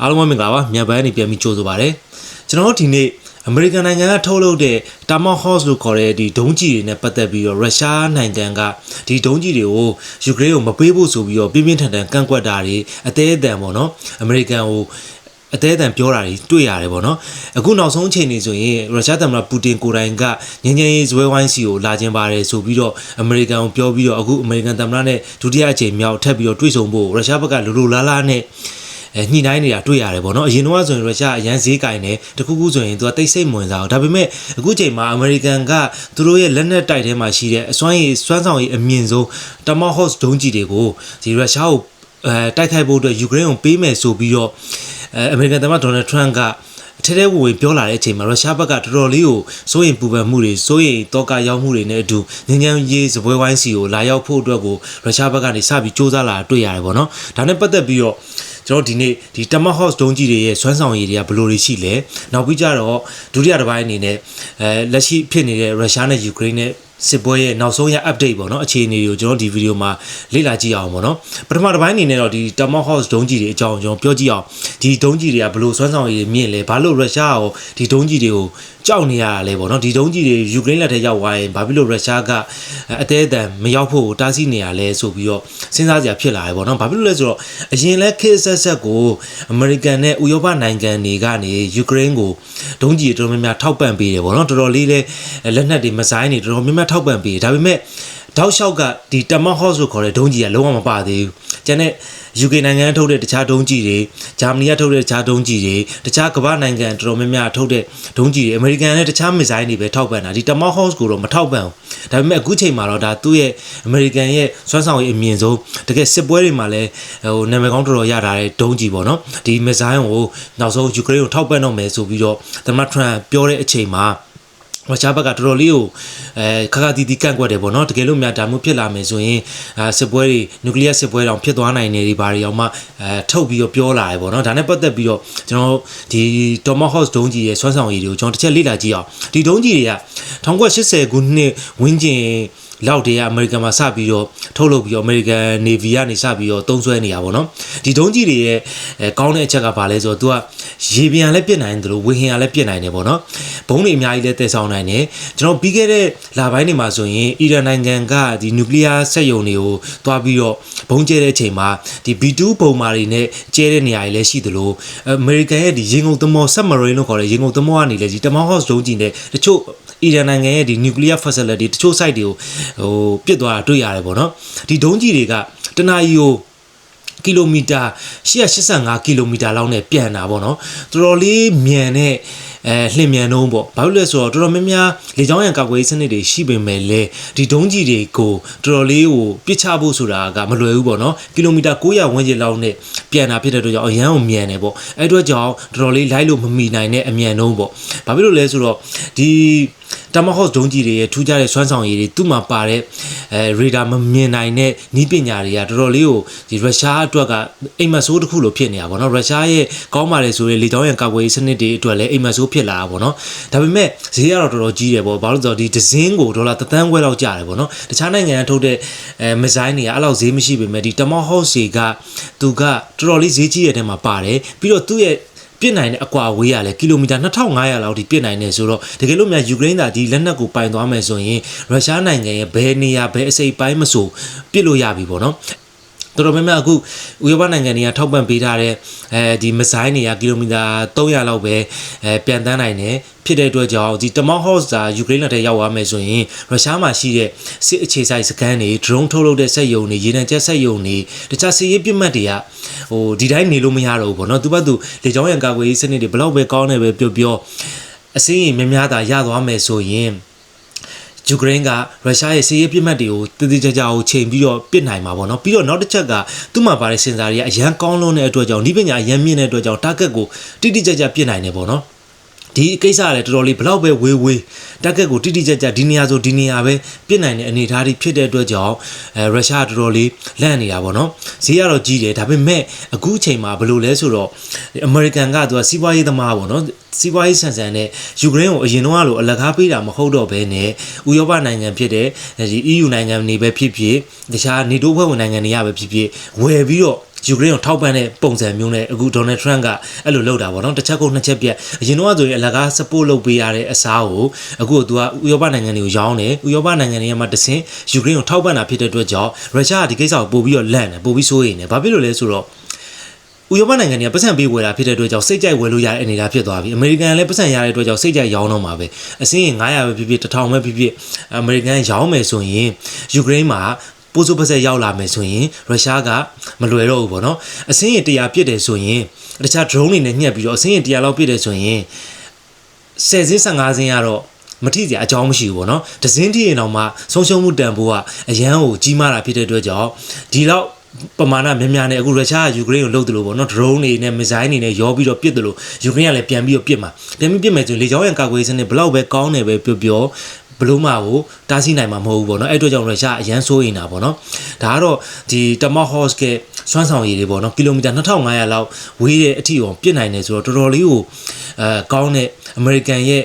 အားလုံးပဲမင်္ဂလာပါမြန်ပန်းနေပြန်ပြီးကြိုဆိုပါရစေကျွန်တော်တို့ဒီနေ့အမေရိကန်နိုင်ငံကထုတ်လုပ်တဲ့ Tomahawk လို့ခေါ်တဲ့ဒီဒုံးကျည်တွေနဲ့ပတ်သက်ပြီးတော့ရုရှားနိုင်ငံကဒီဒုံးကျည်တွေကိုယူကရိန်းကိုမပေးဖို့ဆိုပြီးတော့ပြင်းပြင်းထန်ထန်ကန့်ကွက်တာတွေအသေးအတန်ပေါ့နော်အမေရိကန်ကိုအသေးအတန်ပြောတာတွေတွေ့ရတယ်ပေါ့နော်အခုနောက်ဆုံးအချိန်နေဆိုရင်ရုရှားသမ္မတပူတင်ကိုယ်တိုင်ကငញ្ញရင်ဇွဲဝိုင်းစီကိုလာခြင်းပါတယ်ဆိုပြီးတော့အမေရိကန်ကိုပြောပြီးတော့အခုအမေရိကန်သမ္မတနဲ့ဒုတိယအချိန်မြောက်ထပ်ပြီးတော့တွေ့ဆုံဖို့ရုရှားဘက်ကလိုလိုလားလားနဲ့ အဲညှိနှိုင်းနေတာတွေ့ရတယ်ပေါ့နော်အရင်တော့ဆိုရင်ရုရှားအရန်ဈေးကင်တယ်တခုခုဆိုရင်သူကတိတ်ဆိတ်မဝင်စားဘူးဒါပေမဲ့အခုချိန်မှာအမေရိကန်ကသူတို့ရဲ့လက်နက်တိုက်ထဲမှာရှိတဲ့အစွမ်းရည်စွမ်းဆောင်ရည်အမြင့်ဆုံး Tomahawk ဒုံးကျည်တွေကိုဒီရုရှားကိုအဲတိုက်ခိုက်ဖို့အတွက်ယူကရိန်းကိုပေးမယ်ဆိုပြီးတော့အဲအမေရိကန်သမ္မတဒေါ်နယ်ထရန့်ကထဲထဲဝင်ဝင်ပြောလာတဲ့အချိန်မှာရုရှားဘက်ကတော်တော်လေးကိုစိုးရိမ်ပူပန်မှုတွေစိုးရိမ်တောကရောက်မှုတွေနဲ့အတူငញ្ញမ်းရေးစပွဲဝိုင်းစီကိုလာရောက်ဖို့အတွက်ကိုရုရှားဘက်ကနေစပြီးစ조사လာတာတွေ့ရတယ်ပေါ့နော်ဒါနဲ့ပတ်သက်ပြီးတော့ ကျွန်တော်ဒီနေ့ဒီ Tomahawk ဒုံးကြီးတွေရဲ့စွမ်းဆောင်ရည်တွေကဘယ်လိုတွေရှိလဲနောက်ပြီးကြတော့ဒုတိယတစ်ပိုင်းအနေနဲ့အဲလက်ရှိဖြစ်နေတဲ့ရုရှားနဲ့ယူကရိန်းနဲ့ စစ်ပွဲရဲ့နောက်ဆုံးရ update ပေါ့နော်အခြေအနေတွေကိုကျွန်တော်ဒီဗီဒီယိုမှာလေ့လာကြည့်အောင်ပေါ့နော်ပထမတစ်ပိုင်းအနေနဲ့တော့ဒီ Tomahawk ဒုံးကြီးတွေအကြောင်းကျွန်တော်ပြောကြည့်အောင်ဒီဒုံးကြီးတွေကဘယ်လိုစွမ်းဆောင်ရည်တွေမြင့်လဲဘာလို့ရုရှားရောဒီဒုံးကြီးတွေကိုကြောက်နေရတာလဲပေါ့နော်ဒီဒုံးကြီးတွေယူကရိန်းလက်ထက်ရောက်သွားရင်ဘာဖြစ်လို့ရုရှားကအသေးအတန်မရောက်ဖို့တားဆီးနေရလဲဆိုပြီးတော့စဉ်းစားကြရဖြစ်လာတယ်ပေါ့နော်ဘာဖြစ်လို့လဲဆိုတော့အရင်လဲခေတ်ဆက်ဆက်ကိုအမေရိကန်နဲ့ဥရောပနိုင်ငံတွေကနေယူကရိန်းကိုဒုံးကြီးတွေတော်တော်များများထောက်ပံ့ပေးတယ်ပေါ့နော်တော်တော်လေးလဲလက်နက်တွေမဆိုင်တွေတော်တော်များများထောက်ပံ့ပေးတယ်ဒါပေမဲ့တောက်လျှောက်ကဒီ Tomahawk ဆိုခေါ်တဲ့ဒုံးကြီးကလုံးဝမပါသေးဘူးကျန်တဲ့ UK နိုင်ငံထုတ်တဲ့တခြားဒုံးကြီးတွေဂျာမနီကထုတ်တဲ့တခြားဒုံးကြီးတွေတခြားကမ္ဘာနိုင်ငံတော်တော်များများထုတ်တဲ့ဒုံးကြီးတွေအမေရိကန်နဲ့တခြားမစ်ဇိုင်းတွေပဲထောက်ပံ့တာဒီ Tomahawk ကိုတော့မထောက်ပံ့ဘူးဒါပေမဲ့အခုချိန်မှာတော့ဒါသူ့ရဲ့အမေရိကန်ရဲ့စွမ်းဆောင်ရည်အမြင့်ဆုံးတကယ်စစ်ပွဲတွေမှာလည်းဟိုနာမည်ကောင်းတော်တော်ရတာတဲ့ဒုံးကြီးပေါ့နော်ဒီမစ်ဇိုင်းကိုနောက်ဆုံးယူကရိန်းကိုထောက်ပံ့တော့မယ်ဆိုပြီးတော့သမ္မတထရန့်ပြောတဲ့အချိန်မှာ ရုရှားဘက်ကတော်တော်လေးကိုအဲခါခါတီတီကန့်ကွက်တယ်ပေါ့နော်တကယ်လို့များဒါမျိုးဖြစ်လာမယ်ဆိုရင်အာစစ်ပွဲတွေနျူကလ িয়ার စစ်ပွဲတောင်ဖြစ်သွားနိုင်တယ်ဒီဘာတွေအောင်မှအဲထုတ်ပြီးတော့ပြောလာတယ်ပေါ့နော်ဒါနဲ့ပတ်သက်ပြီးတော့ကျွန်တော်ဒီ Tomahawk ဒုံးကြီးရဲ့ဆွမ်းဆောင်ရည်တွေကိုကျွန်တော်တစ်ချက်လေ့လာကြည့်အောင်ဒီဒုံးကြီးတွေက1980ခုနှစ်ဝန်းကျင် လောက်တည်းကအမေရိကန်မှာစပြီးတော့ထုတ်လုပ်ပြီးတော့အမေရိကန် Navy ကနေစပြီးတော့သုံးစွဲနေရပါတော့ဒီဒုံးကြီးတွေရဲ့အဲကောင်းတဲ့အချက်ကဘာလဲဆိုတော့ तू ကရေပြန်လည်းပြစ်နိုင်တယ်လို့ဝေဟင်ကလည်းပြစ်နိုင်တယ်ပေါ့နော်ဘုံတွေအများကြီးလည်းတည်ဆောင်နိုင်တယ်ကျွန်တော်ပြီးခဲ့တဲ့လပိုင်းတွေမှာဆိုရင်အီရန်နိုင်ငံကဒီနျူကလ িয়ার စက်ရုံတွေကိုတွားပြီးတော့ဘုံကျဲတဲ့အချိန်မှာဒီ B2 ပုံမာတွေနဲ့ကျဲတဲ့နေရာတွေလည်းရှိသလိုအမေရိကန်ရဲ့ဒီရေငုံသမော submarine လို့ခေါ်တဲ့ရေငုံသမောကနေလည်းဒီ Tomahawk ဒုံးကြီးနဲ့တချို့ အီရန်နိုင်ငံရဲ့ဒီ nuclear facility တချို့ site တွေကိုဟိုပြစ်သွားတာတွေ့ရတယ်ပေါ့နော်ဒီဒုံးကြီးတွေကတနာရီကိုကီလိုမီတာ185ကီလိုမီတာလောက်နဲ့ပြန်တာပေါ့နော်တော်တော်လေးမြန်တဲ့ အဲလှင်မြန်နှုံးပေါ့ဘာလို့လဲဆိုတော့တော်တော်များများလေကြောင်းရန်ကာကွယ်ရေးစနစ်တွေရှိပေမဲ့လည်းဒီဒုံးကြီးတွေကိုတော်တော်လေးကိုပစ်ချဖို့ဆိုတာကမလွယ်ဘူးပေါ့နော်ကီလိုမီတာ900ဝန်းကျင်လောက်နဲ့ပြန်တာဖြစ်တဲ့အတွက်ကြောင့်အရန်ကိုမြန်တယ်ပေါ့အဲ့အတွက်ကြောင့်တော်တော်လေးလိုက်လို့မမီနိုင်တဲ့အမြန်နှုံးပေါ့ဘာဖြစ်လို့လဲဆိုတော့ဒီ Tomahawk ဒုံးကြီးတွေရဲ့ထူးခြားတဲ့စွမ်းဆောင်ရည်တွေသူ့မှာပါတဲ့အဲရေဒါမမြင်နိုင်တဲ့နီးပညာတွေကတော်တော်လေးကိုဒီရုရှားအတွက်ကအိမ်မက်ဆိုးတစ်ခုလိုဖြစ်နေတာပေါ့နော်ရုရှားရဲ့ကောင်းပါတယ်ဆိုတဲ့လေကြောင်းရန်ကာကွယ်ရေးစနစ်တွေအတွက်လည်းအိမ်မက်ဆိုးဖြစ်လာတာပေါ့နော်ဒါပေမဲ့ဈေးကတော့တော်တော်ကြီးတယ်ပေါ့ဘာလို့လဲဆိုတော့ဒီဒီဇင်းကိုဒေါ်လာသန်းခွဲလောက်ကျတယ်ပေါ့နော်တခြားနိုင်ငံကထုတ်တဲ့အဲမစ်ဇိုင်းတွေကအဲ့လောက်ဈေးမရှိပေမဲ့ဒီ Tomahawk တွေကသူကတော်တော်လေးဈေးကြီးတဲ့ထဲမှာပါတယ်ပြီးတော့သူ့ရဲ့ ပြစ်နိုင်တဲ့အကွာဝေးရလဲကီလိုမီတာ2500လောက်ထိပြစ်နိုင်နေဆိုတော့တကယ်လို့များယူကရိန်းသာဒီလက်နက်ကိုပိုင်သွားမယ်ဆိုရင်ရုရှားနိုင်ငံရဲ့ဘယ်နေရာဘယ်အစိပ်ပိုင်းမဆိုပြစ်လို့ရပြီပေါ့နော် တော်တော်များများအခုဥရောပနိုင်ငံတွေကထောက်ပံ့ပေးထားတဲ့အဲဒီမစ်ဇိုင်းတွေကကီလိုမီတာ300လောက်ပဲအဲပြန်တန်းနိုင်တယ်ဖြစ်တဲ့အတွက်ကြောင့်ဒီ Tomahawk စာယူကရိန်းလက်ထဲရောက်သွားမယ်ဆိုရင်ရုရှားမှာရှိတဲ့စစ်အခြေစိုက်စခန်းတွေ drone ထုတ်လုပ်တဲ့စက်ရုံတွေရေနံချက်စက်ရုံတွေတခြားစစ်ရေးပစ်မှတ်တွေကဟိုဒီတိုင်းနေလို့မရတော့ဘူးပေါ့နော်သူ့ဘက်သူလေကြောင်းရန်ကာကွယ်ရေးစနစ်တွေဘလောက်ပဲကောင်းနေပဲပြောပြောအစင်းရင်များများသာရသွားမယ်ဆိုရင် ယူကရိန်းကရုရှားရဲ့စစ်ရေးပစ်မှတ်တွေကိုတည်တည်ကြကြကိုချိန်ပြီးတော့ပစ်နိုင်မှာပေါ့နော်ပြီးတော့နောက်တစ်ချက်ကသူ့မှာပါတဲ့စင်ဆာတွေကအရန်ကောင်းလွန်းတဲ့အတွက်ကြောင့်ဒီပညာအရန်မြင့်တဲ့အတွက်ကြောင့် target ကိုတိတိကျကျပစ်နိုင်တယ်ပေါ့နော် ဒီကိစ္စကလည်းတော်တော်လေးဘလောက်ပဲဝေးဝေးတက်ကက်ကိုတိတိကျကျဒီနေရာဆိုဒီနေရာပဲပြစ်နိုင်တဲ့အနေအထားတွေဖြစ်တဲ့အတွက်ကြောင့်အဲရုရှားတော်တော်လေးလန့်နေတာပေါ့နော်ဈေးကတော့ကြီးတယ်ဒါပေမဲ့အခုအချိန်မှာဘယ်လိုလဲဆိုတော့အမေရိကန်ကသူကစီးပွားရေးသမားပေါ့နော်စီးပွားရေးဆန်ဆန်နဲ့ယူကရိန်းကိုအရင်တော့လိုအလကားပေးတာမဟုတ်တော့ဘဲနဲ့ဥရောပနိုင်ငံဖြစ်တဲ့ဒီ EU နိုင်ငံတွေပဲဖြစ်ဖြစ်တခြားနေတိုးဖွဲ့ဝင်နိုင်ငံတွေကပဲဖြစ်ဖြစ်ဝယ်ပြီးတော့ ယူကရိန်းကိုထောက်ပံ့တဲ့ပုံစံမျိုးနဲ့အခုဒေါ်နယ်ထရန့်ကအဲ့လိုလုပ်တာပေါ့နော်တစ်ချက်ကုန်နှစ်ချက်ပြက်အရင်တော့ဆိုရင်အလကား support လုပ်ပေးရတဲ့အစားကိုအခုကသူကဥရောပနိုင်ငံတွေကိုရောင်းတယ်ဥရောပနိုင်ငံတွေကမှတဆင်ယူကရိန်းကိုထောက်ပံ့တာဖြစ်တဲ့အတွက်ကြောင့်ရုရှားကဒီကိစ္စကိုပို့ပြီးတော့လန့်တယ်ပို့ပြီးစိုးရိမ်တယ်ဘာဖြစ်လို့လဲဆိုတော့ဥရောပနိုင်ငံတွေကပတ်စံပေးဝယ်တာဖြစ်တဲ့အတွက်ကြောင့်စိတ်ကြိုက်ဝယ်လို့ရတဲ့အနေအထားဖြစ်သွားပြီအမေရိကန်လည်းပတ်စံရတဲ့အတွက်ကြောင့်စိတ်ကြိုက်ရောင်းတော့မှာပဲအစင်းရင်900ပဲဖြစ်ဖြစ်1000ပဲဖြစ်ဖြစ်အမေရိကန်ရောင်းမယ်ဆိုရင်ယူကရိန်းမှာ ပိုးစိုးပစက်ရောက်လာမယ်ဆိုရင်ရုရှားကမလွယ်တော့ဘူးပေါ့နော်အစင်းရင်100ပြစ်တယ်ဆိုရင်တခြား drone တွေနဲ့ညှက်ပြီးတော့အစင်းရင်100လောက်ပြစ်တယ်ဆိုရင်10စင်း15စင်းကတော့မထိစရာအကြောင်းမရှိဘူးပေါ့နော်ဒဇင်းထိရင်တော့မှဆုံးရှုံးမှုတန်ဖိုးကအရန်ကိုကြီးမားတာဖြစ်တဲ့အတွက်ကြောင့်ဒီလောက်ပမာဏများများနဲ့အခုရုရှားကယူကရိန်းကိုလှုပ်တယ်လို့ပေါ့နော် drone တွေနဲ့ missile တွေနဲ့ရောပြီးတော့ပစ်တယ်လို့ယူကရိန်းကလည်းပြန်ပြီးတော့ပစ်မှာပြန်ပြီးပစ်မယ်ဆိုရင်လေကြောင်းရန်ကာကွယ်ရေးစနစ်ဘလောက်ပဲကောင်းတယ်ပဲပြောပြော ဘလို့မှကိုတားဆီးနိုင်မှာမဟုတ်ဘူးပေါ့နော်အဲ့အတွက်ကြောင့်ရုရှားအရန်ဆိုးနေတာပေါ့နော်ဒါကတော့ဒီတမဟော့စ်ကစွမ်းဆောင်ရည်တွေပေါ့နော်ကီလိုမီတာ2500လောက်ဝေးတဲ့အထိအောင်ပြစ်နိုင်တယ်ဆိုတော့တော်တော်လေးကိုအဲကောင်းတဲ့အမေရိကန်ရဲ့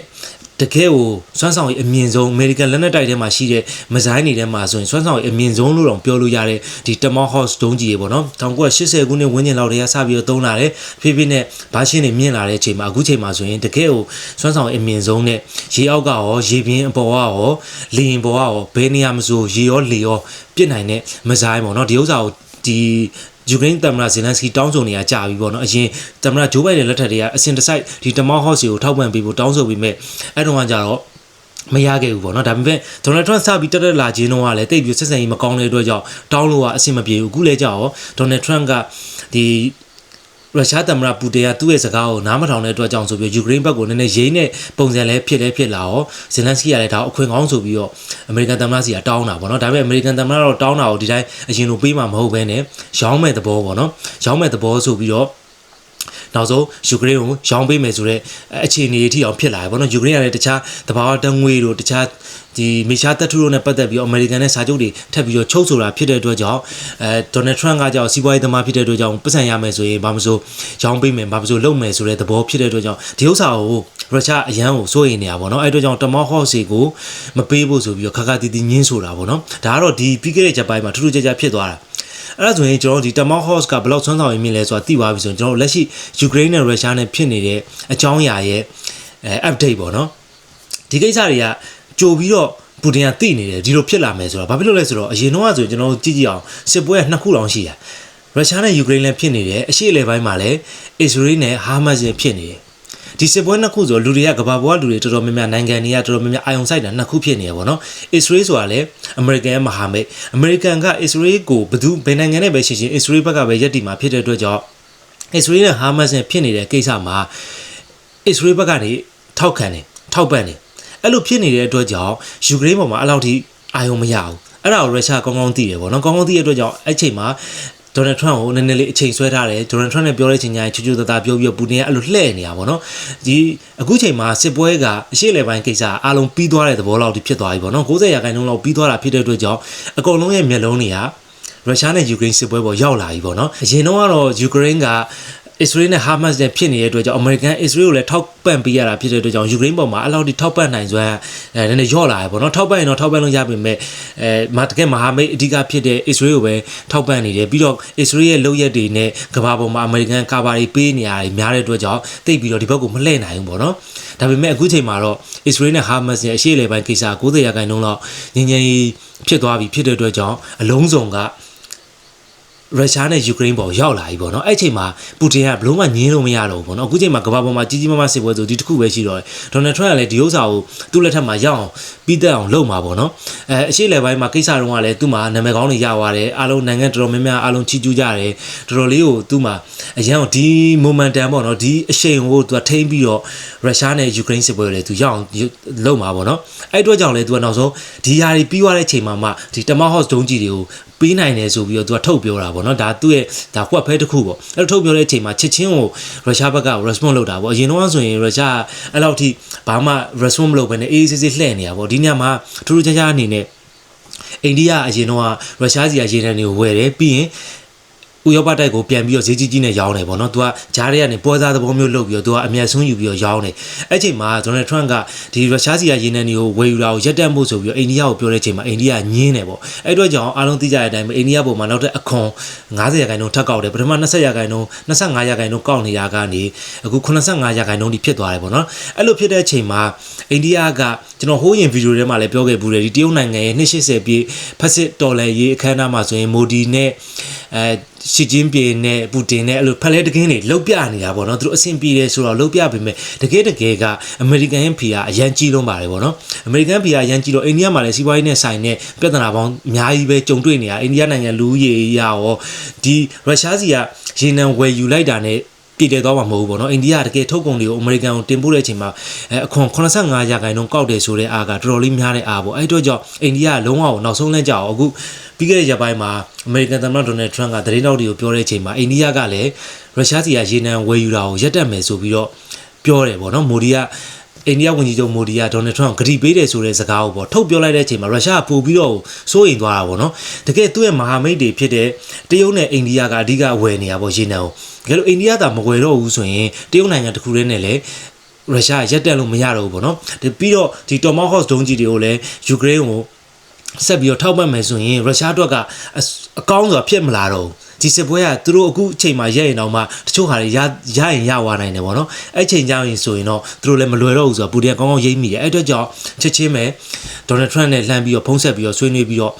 တကယ်ကိုစွမ်းဆောင်ရည်အမြင့်ဆုံးအမေရိကန်လက်နက်တိုက်ထဲမှာရှိတဲ့မဇိုင်းတွေထဲမှာဆိုရင်စွမ်းဆောင်ရည်အမြင့်ဆုံးလို့တော့ပြောလို့ရတဲ့ဒီ Tomahawk ဒုံးကြီးတွေပေါ့နော်1980ခုနှစ်ဝန်းကျင်လောက်တည်းကစပြီးတော့သုံးလာတယ်ဖြည်းဖြည်းနဲ့ဘာရှင်းတွေမြင့်လာတဲ့အချိန်မှာအခုချိန်မှာဆိုရင်တကယ်ကိုစွမ်းဆောင်ရည်အမြင့်ဆုံးနဲ့ရေအောက်ကရောရေပြင်းအပေါ်ကရောလေရင်ပေါ်ကရောဘယ်နေရာမဆိုရေရောလေရောပြစ်နိုင်တဲ့မဇိုင်းပေါ့နော်ဒီဥစ္စာကိုဒီ ယူကရိန်းသမ္မတဇယ်လန်စကီတောင်းဆိုနေရကြပြီပေါ့နော်အရင်သမ္မတဂျိုးဘိုင်ဒန်လက်ထက်တည်းကအစင်တစိုက်ဒီတမောက်ဟော့စီကိုထောက်ပံ့ပေးဖို့တောင်းဆိုပြီးမဲ့အဲ့တော့ကကြတော့မရခဲ့ဘူးပေါ့နော်ဒါပေမဲ့ဒေါ်နယ်ထရန့်စပြီးတက်တက်လာခြင်းတော့ကလည်းတိတ်ပြီးဆက်ဆံရေးမကောင်းတဲ့အတွက်ကြောင့်တောင်းလို့ကအဆင်မပြေဘူးအခုလည်းကြောက်ရောဒေါ်နယ်ထရန့်ကဒီ ရုရှားသမ္မတပူတင်ကသူ့ရဲ့စကားကိုနားမထောင်တဲ့အတွက်ကြောင့်ဆိုပြီးယူကရိန်းဘက်ကိုနည်းနည်းရိမ့်တဲ့ပုံစံလည်းဖြစ်လဲဖြစ်လာရောဇယ်လန်စကီကလည်းဒါအခွင့်ကောင်းဆိုပြီးတော့အမေရိကန်သမ္မတစီကတောင်းတာပေါ့နော်ဒါပေမဲ့အမေရိကန်သမ္မတတော့တောင်းတာကိုဒီတိုင်းအရင်လိုပေးမှာမဟုတ်ဘဲနဲ့ရောင်းမဲ့သဘောပေါ့နော်ရောင်းမဲ့သဘောဆိုပြီးတော့နောက်ဆုံးယူကရိန်းကိုရောင်းပေးမယ်ဆိုတော့အခြေအနေအထိအောင်ဖြစ်လာတယ်ပေါ့နော်ယူကရိန်းကလည်းတခြားတဘာဝတငွေတို့တခြား ဒီမေရှားတက်ထူတို့နဲ့ပတ်သက်ပြီးတော့အမေရိကန်နဲ့စာချုပ်တွေထပ်ပြီးတော့ချုပ်ဆိုတာဖြစ်တဲ့အတွက်ကြောင့်အဲဒေါ်နယ်ထရန့်ကကြောင့်စီးပွားရေးသမားဖြစ်တဲ့အတွက်ကြောင့်ပတ်စံရမယ်ဆိုရင်ဘာမဆိုရောင်းပေးမယ်ဘာမဆိုလုပ်မယ်ဆိုတဲ့သဘောဖြစ်တဲ့အတွက်ကြောင့်ဒီဥစ္စာကိုရုရှားအရန်ကိုစိုးရိမ်နေတာပေါ့နော်အဲ့အတွက်ကြောင့်တမော့ဟော့စီကိုမပေးဖို့ဆိုပြီးတော့ခါခါတီတီညင်းဆိုတာပေါ့နော်ဒါကတော့ဒီပြီးခဲ့တဲ့ဂျပန်မှာထူးထူးခြားခြားဖြစ်သွားတာအဲ့ဒါဆိုရင်ကျွန်တော်ဒီ Tomahawk ကဘယ်လောက်ဆွမ်းဆောင်ရည်မြင့်လဲဆိုတာသိသွားပြီဆိုရင်ကျွန်တော်လက်ရှိယူကရိန်းနဲ့ရုရှားနဲ့ဖြစ်နေတဲ့အကြောင်းအရာရဲ့အဲ update ပေါ့နော်ဒီကိစ္စတွေက ကြိုပြီးတော့ပူတင်ကသိနေတယ်ဒီလိုဖြစ်လာမယ်ဆိုတော့ဘာဖြစ်လို့လဲဆိုတော့အရင်တော့ဆိုရင်ကျွန်တော်ကြည့်ကြည့်အောင်စစ်ပွဲကနှစ်ခုလောင်ရှိတာရုရှားနဲ့ယူကရိန်းလည်းဖြစ်နေတယ်အရှေ့အလယ်ပိုင်းမှာလည်းအစ္စရေးနဲ့ဟာမတ်စ်ဖြစ်နေတယ်ဒီစစ်ပွဲနှစ်ခုဆိုလူတွေကကဘာပေါ်ကလူတွေတော်တော်များများနိုင်ငံတွေကတော်တော်များများအာယုံစိုက်တာနှစ်ခုဖြစ်နေရပါတော့အစ္စရေးဆိုတာလည်းအမေရိကန်ရဲ့မဟာမိတ်အမေရိကန်ကအစ္စရေးကိုဘယ်သူဘယ်နိုင်ငံနဲ့ပဲရှင်းရှင်းအစ္စရေးဘက်ကပဲယက်တီမှာဖြစ်တဲ့အတွက်ကြောင့်အစ္စရေးနဲ့ဟာမတ်စ်နဲ့ဖြစ်နေတဲ့ကိစ္စမှာအစ္စရေးဘက်ကနေထောက်ခံတယ်ထောက်ပံ့တယ် အဲ့လိုဖြစ်နေတဲ့အတွက်ကြောင့်ယူကရိန်းပေါ်မှာအဲ့လောက်ထိအာယုံမရဘူးအဲ့ဒါကိုရုရှားကောင်းကောင်းသိတယ်ဗောနော်ကောင်းကောင်းသိတဲ့အတွက်ကြောင့်အဲ့ချိန်မှာဒေါ်နယ်ထရန့်ကိုနည်းနည်းလေးအချိန်ဆွဲထားတယ်ဒေါ်နယ်ထရန့်နဲ့ပြောတဲ့ချိန်ကျရင်ချူချူတသားပြောပြီးတော့ပူတင်ကအဲ့လိုလှည့်နေတာပေါ့နော်ဒီအခုချိန်မှာစစ်ပွဲကအရှိလေပိုင်းကိစ္စအားလုံးပြီးသွားတဲ့သဘောလောက်ထိဖြစ်သွားပြီပေါ့နော်90ရာခိုင်နှုန်းလောက်ပြီးသွားတာဖြစ်တဲ့အတွက်ကြောင့်အကုန်လုံးရဲ့မျက်လုံးတွေကရုရှားနဲ့ယူကရိန်းစစ်ပွဲပေါ်ရောက်လာပြီပေါ့နော်အရင်တော့ကတော့ယူကရိန်းက အစ္စရေးနဲ့ဟာမတ်စ်နဲ့ဖြစ်နေတဲ့အတွက်ကြောင့်အမေရိကန်အစ္စရေးကိုလည်းထောက်ပံ့ပေးရတာဖြစ်တဲ့အတွက်ကြောင့်ယူကရိန်းပေါ်မှာအဲ့လောက်ထိထောက်ပံ့နိုင်စွမ်းအဲနည်းနည်းညော့လာရပေါ့နော်ထောက်ပံ့ရင်တော့ထောက်ပံ့လို့ရပြီမဲ့အဲမတကယ်မဟာမိတ်အဓိကဖြစ်တဲ့အစ္စရေးကိုပဲထောက်ပံ့နေတယ်ပြီးတော့အစ္စရေးရဲ့လုပ်ရက်တွေနဲ့ကမ္ဘာပေါ်မှာအမေရိကန်ကာဘာတွေပေးနေရတယ်များတဲ့အတွက်ကြောင့်တိတ်ပြီးတော့ဒီဘက်ကိုမလှည့်နိုင်ဘူးပေါ့နော်ဒါပေမဲ့အခုချိန်မှာတော့အစ္စရေးနဲ့ဟာမတ်စ်ရဲ့အရှေ့အလယ်ပိုင်းကိစ္စ90ရာခိုင်နှုန်းလောက်ငြင်းငြင်းဖြစ်သွားပြီဖြစ်တဲ့အတွက်ကြောင့်အလုံးစုံက ရုရှားနဲ့ယူကရိန်းပေါ်ရောက်လာပြီပေါ့နော်အဲ့ချိန်မှာပူတင်ကဘလို့မှညင်းလို့မရတော့ဘူးပေါ့နော်အခုချိန်မှာကမ္ဘာပေါ်မှာကြီးကြီးမားမားစစ်ပွဲဆိုဒီတစ်ခုပဲရှိတော့တယ်ဒေါ်နယ်ထရန့်ကလည်းဒီဥစ္စာကိုသူ့လက်ထက်မှာရအောင်ပြီးသက်အောင်လုပ်မှာပေါ့နော်အဲအရှိလေပိုင်းမှာကိစ္စတုန်းကလည်းသူ့မှာနာမည်ကောင်းတွေရသွားတယ်အားလုံးနိုင်ငံတော်တော်များများအားလုံးချီးကျူးကြတယ်တော်တော်လေးကိုသူ့မှာအရန်ဒီ momentum ပေါ့နော်ဒီအရှိန်ကိုသူကထိမ့်ပြီးတော့ရုရှားနဲ့ယူကရိန်းစစ်ပွဲကိုလည်းသူရအောင်လုပ်မှာပေါ့နော်အဲ့အတွက်ကြောင့်လည်းသူကနောက်ဆုံးဒီຢာတွေပြီးသွားတဲ့ချိန်မှာမှဒီ Tomahawk ဒုံးကြီးတွေကို ပေးနိုင်တယ်ဆိုပြီးတော့သူကထုတ်ပြောတာပေါ့နော်ဒါသူ့ရဲ့ဒါကွက်ဖဲတစ်ခုပေါ့အဲ့လိုထုတ်ပြောတဲ့အချိန်မှာချစ်ချင်းကိုရုရှားဘက်က response လုပ်တာပေါ့အရင်တော့ဆိုရင်ရုရှားအဲ့လောက်ထိဘာမှ response မလုပ်ဘဲနဲ့အေးအေးဆေးဆေးလှည့်နေတာပေါ့ဒီညမှာထူးထူးခြားခြားအနေနဲ့အိန္ဒိယအရင်တော့ရုရှားစီကရေနံတွေကိုဝယ်တယ်ပြီးရင် ဥရောပတိုက်ကိုပြန်ပြီးတော့ဈေးကြီးကြီးနဲ့ရောင်းတယ်ပေါ့နော်။ तू ကဂျားတွေကနေပွဲစားသဘောမျိုးလုပ်ပြီးတော့ तू ကအမျက်ဆုံးယူပြီးတော့ရောင်းတယ်။အဲ့ချိန်မှာ Donald Trump ကဒီရုရှားစီကရေနံတွေကိုဝယ်ယူတာကိုရပ်တန့်ဖို့ဆိုပြီးတော့အိန္ဒိယကိုပြောတဲ့ချိန်မှာအိန္ဒိယကညင်းတယ်ပေါ့။အဲ့အတွက်ကြောင့်အားလုံးသိကြတဲ့အတိုင်းပဲအိန္ဒိယပုံမှာနောက်ထပ်အခွန်90ရာခိုင်နှုန်းထပ်ကောက်တယ်။ပထမ20ရာခိုင်နှုန်း25ရာခိုင်နှုန်းကောက်နေတာကနေအခု85ရာခိုင်နှုန်းထိဖြစ်သွားတယ်ပေါ့နော်။အဲ့လိုဖြစ်တဲ့အချိန်မှာအိန္ဒိယကကျွန်တော်ဟိုးရင်ဗီဒီယိုထဲမှာလည်းပြောခဲ့ဘူးတယ်ဒီတရုတ်နိုင်ငံရဲ့280ပြည့်ဖက်စစ်တော်လှန်ရေးအခမ်းအနားမှာဆိုရင်မိုဒီနဲ့အဲ ရှီကျင်းပြေနဲ့ပူတင်နဲ့အဲ့လိုဖက်လဲတကင်းတွေလုတ်ပြနေတာပေါ့နော်သူတို့အဆင်ပြေတယ်ဆိုတော့လုတ်ပြပေမဲ့တကယ်တကယ်ကအမေရိကန်ရဲ့ဖီကအရန်ကြီးလုံးပါတယ်ပေါ့နော်အမေရိကန်ဖီကအရန်ကြီးတော့အိန္ဒိယမှာလည်းစီးပွားရေးနဲ့ဆိုင်တဲ့ပြဿနာပေါင်းအများကြီးပဲကြုံတွေ့နေတာအိန္ဒိယနိုင်ငံလူဦးရေရရောဒီရုရှားစီကရေနံဝယ်ယူလိုက်တာနဲ့ ပြည်တယ်သွားမှာမဟုတ်ဘူးပေါ့နော်အိန္ဒိယတကယ်ထုတ်ကုန်တွေကိုအမေရိကန်ကိုတင်ပို့တဲ့အချိန်မှာအဲအခွန်85ရာခိုင်နှုန်းကောက်တယ်ဆိုတဲ့အားကတော်တော်လေးများတဲ့အားပေါ့အဲ့အတွက်ကြောင့်အိန္ဒိယကလုံးဝကိုနောက်ဆုံးလမ်းကြောက်အခုပြီးခဲ့တဲ့ရက်ပိုင်းမှာအမေရိကန်သမ္မတဒေါ်နယ်ထရန့်ကသတင်းတောက်တွေကိုပြောတဲ့အချိန်မှာအိန္ဒိယကလည်းရုရှားစီကရေနံဝယ်ယူတာကိုရပ်တန့်မယ်ဆိုပြီးတော့ပြောတယ်ပေါ့နော်မိုဒီက အိန္ဒိယဝန်ကြီးချုပ်မိုဒီကဒေါ်နယ်ထရန့်ကိုဂရီပေးတယ်ဆိုတဲ့စကားကိုပေါ့ထုတ်ပြောလိုက်တဲ့အချိန်မှာရုရှားကပို့ပြီးတော့စိုးရိမ်သွားတာပေါ့နော်တကယ်သူ့ရဲ့မဟာမိတ်တွေဖြစ်တဲ့တရုတ်နဲ့အိန္ဒိယကအဓိကဝယ်နေတာပေါ့ရေနံကိုတကယ်လို့အိန္ဒိယသာမဝယ်တော့ဘူးဆိုရင်တရုတ်နိုင်ငံတစ်ခုတည်းနဲ့လည်းရုရှားရက်တက်လို့မရတော့ဘူးပေါ့နော်ဒီပြီးတော့ဒီ Tomahawk ဒုံးကြီးတွေကိုလည်းယူကရိန်းကိုဆက်ပြီးတော့ထောက်ပံ့မယ်ဆိုရင်ရုရှားအတွက်ကအစအကောင်းစွာဖြစ်မလာတော့ဘူး ဒီစစ်ပွဲကသူတို့အခုအချိန်မှာရက်ရင်တော့မှတချို့ဟာတွေရရရင်ရသွားနိုင်တယ်ပေါ့နော်အဲ့ချိန်ကြောင်းရင်ဆိုရင်တော့သူတို့လည်းမလွယ်တော့ဘူးဆိုတော့ပူတင်ကကောင်းကောင်းရိပ်မိတယ်အဲ့အတွက်ကြောင့်ချက်ချင်းပဲဒေါ်နယ်ထရန့်နဲ့လှမ်းပြီးတော့ဖုံးဆက်ပြီးတော့ဆွေးနွေးပြီးတော့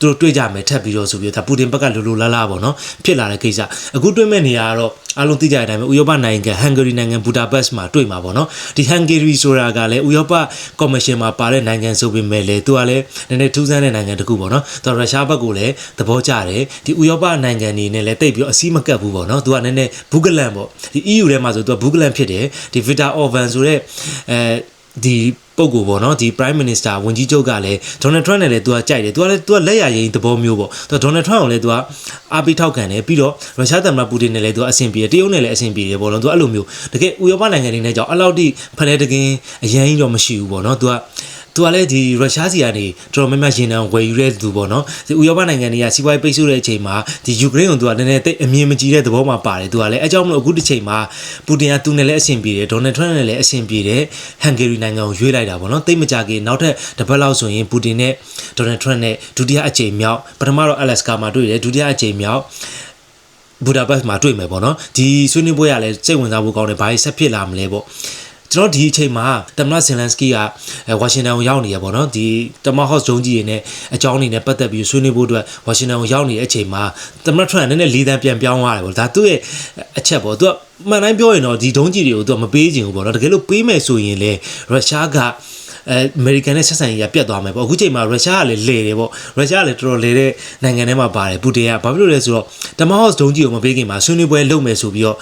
သူတို့တွေ့ကြမယ်ထပ်ပြီးတော့ဆိုပြီးတော့ဒါပူတင်ဘက်ကလိုလိုလားလားပေါ့နော်ဖြစ်လာတဲ့ကိစ္စအခုတွေ့မဲ့နေရကတော့အားလုံးသိကြတဲ့အတိုင်းပဲဥရောပနိုင်ငံဟန်ဂေရီနိုင်ငံဘူဒါပက်စ်မှာတွေ့မှာပေါ့နော်ဒီဟန်ဂေရီဆိုတာကလည်းဥရောပကော်မရှင်မှာပါတဲ့နိုင်ငံဆိုပေမဲ့လည်းသူကလည်းနည်းနည်းထူးဆန်းတဲ့နိုင်ငံတစ်ခုပေါ့နော်သူရုရှားဘက်ကိုလည်းသဘောကျတယ်ဒီဥရောပနိုင်ငံတွေနဲ့လည်းတိတ်ပြီးတော့အစည်းမကပ်ဘူးပေါ့နော်သူကနည်းနည်းဘူဂလန်ပေါ့ဒီ EU ထဲမှာဆိုသူကဘူဂလန်ဖြစ်တယ်ဒီဗီတာအော်ဗန်ဆိုတဲ့အဲဒီ ပုဂ္ဂိုလ်ပေါ့နော်ဒီ Prime Minister ဝန်ကြီးချုပ်ကလည်း Donald Trump နဲ့လည်းသူကကြိုက်တယ်သူကလည်းသူကလက်ရရင်သဘောမျိုးပေါ့သူ Donald Trump ကိုလည်းသူကအားပေးထောက်ခံတယ်ပြီးတော့ရုရှားသမ္မတပူတင်နဲ့လည်းသူကအဆင်ပြေတယ်တရုတ်နဲ့လည်းအဆင်ပြေတယ်ပေါ့နော်သူကအဲ့လိုမျိုးတကယ်ဥရောပနိုင်ငံတွေနဲ့ကြောင့်အဲ့လောက်ထိဖလဲတကင်းအရင်ကြီးတော့မရှိဘူးပေါ့နော်သူက သူကလည်းဒီရုရှားစီကနေတော်တော်များများရင်တန်းဝယ်ယူတဲ့သူပေါ့နော်ဒီဥရောပနိုင်ငံတွေကစီးပွားရေးပိတ်ဆို့တဲ့အချိန်မှာဒီယူကရိန်းကိုသူကနည်းနည်းတိတ်အမြင်မကြည့်တဲ့သဘောမှာပါတယ်သူကလည်းအဲကြောင့်မလို့အခုတစ်ချိန်မှာပူတင်ကသူနဲ့လည်းအဆင်ပြေတယ်ဒေါ်နယ်ထရန့်နဲ့လည်းအဆင်ပြေတယ်ဟန်ဂေရီနိုင်ငံကိုရွေးလိုက်တာပေါ့နော်တိတ်မကြခင်နောက်ထပ်တစ်ပတ်လောက်ဆိုရင်ပူတင်နဲ့ဒေါ်နယ်ထရန့်နဲ့ဒုတိယအကြိမ်မြောက်ပထမတော့အလက်စကာမှာတွေ့တယ်ဒုတိယအကြိမ်မြောက်ဘူဒါပက်မှာတွေ့မယ်ပေါ့နော်ဒီဆွေးနွေးပွဲကလည်းစိတ်ဝင်စားဖို့ကောင်းတယ်ဘာကြီးဆက်ဖြစ်လာမလဲပေါ့ ကျွန်တော်ဒီအချိန်မှာတမန်ဇင်လန်စကီကဝါရှင်တန်ကိုရောက်နေရပေါ့နော်ဒီတမန်ဟော့စ်ဂျုံကြီးရနဲ့အကြောင်းအနေနဲ့ပတ်သက်ပြီးဆွေးနွေးဖို့အတွက်ဝါရှင်တန်ကိုရောက်နေတဲ့အချိန်မှာတမန်ထရန့်နည်းနည်းလေးတန်းပြန်ပြောင်းသွားတယ်ပေါ့ဒါသူ့ရဲ့အချက်ပေါ့သူကမှန်တိုင်းပြောရင်တော့ဒီဒုံးကြီးတွေကိုသူကမပေးချင်ဘူးပေါ့နော်တကယ်လို့ပေးမယ်ဆိုရင်လေရုရှားကအဲအမေရိကန်နဲ့ဆက်ဆံရေးကပြတ်သွားမယ်ပေါ့အခုချိန်မှာရုရှားကလည်းလေတယ်ပေါ့ရုရှားကလည်းတော်တော်လေတဲ့နိုင်ငံထဲမှာပါတယ်ပူတင်ကဘာဖြစ်လို့လဲဆိုတော့တမန်ဟော့စ်ဒုံးကြီးကိုမပေးခင်မှာဆွေးနွေးပွဲလုပ်မယ်ဆိုပြီးတော့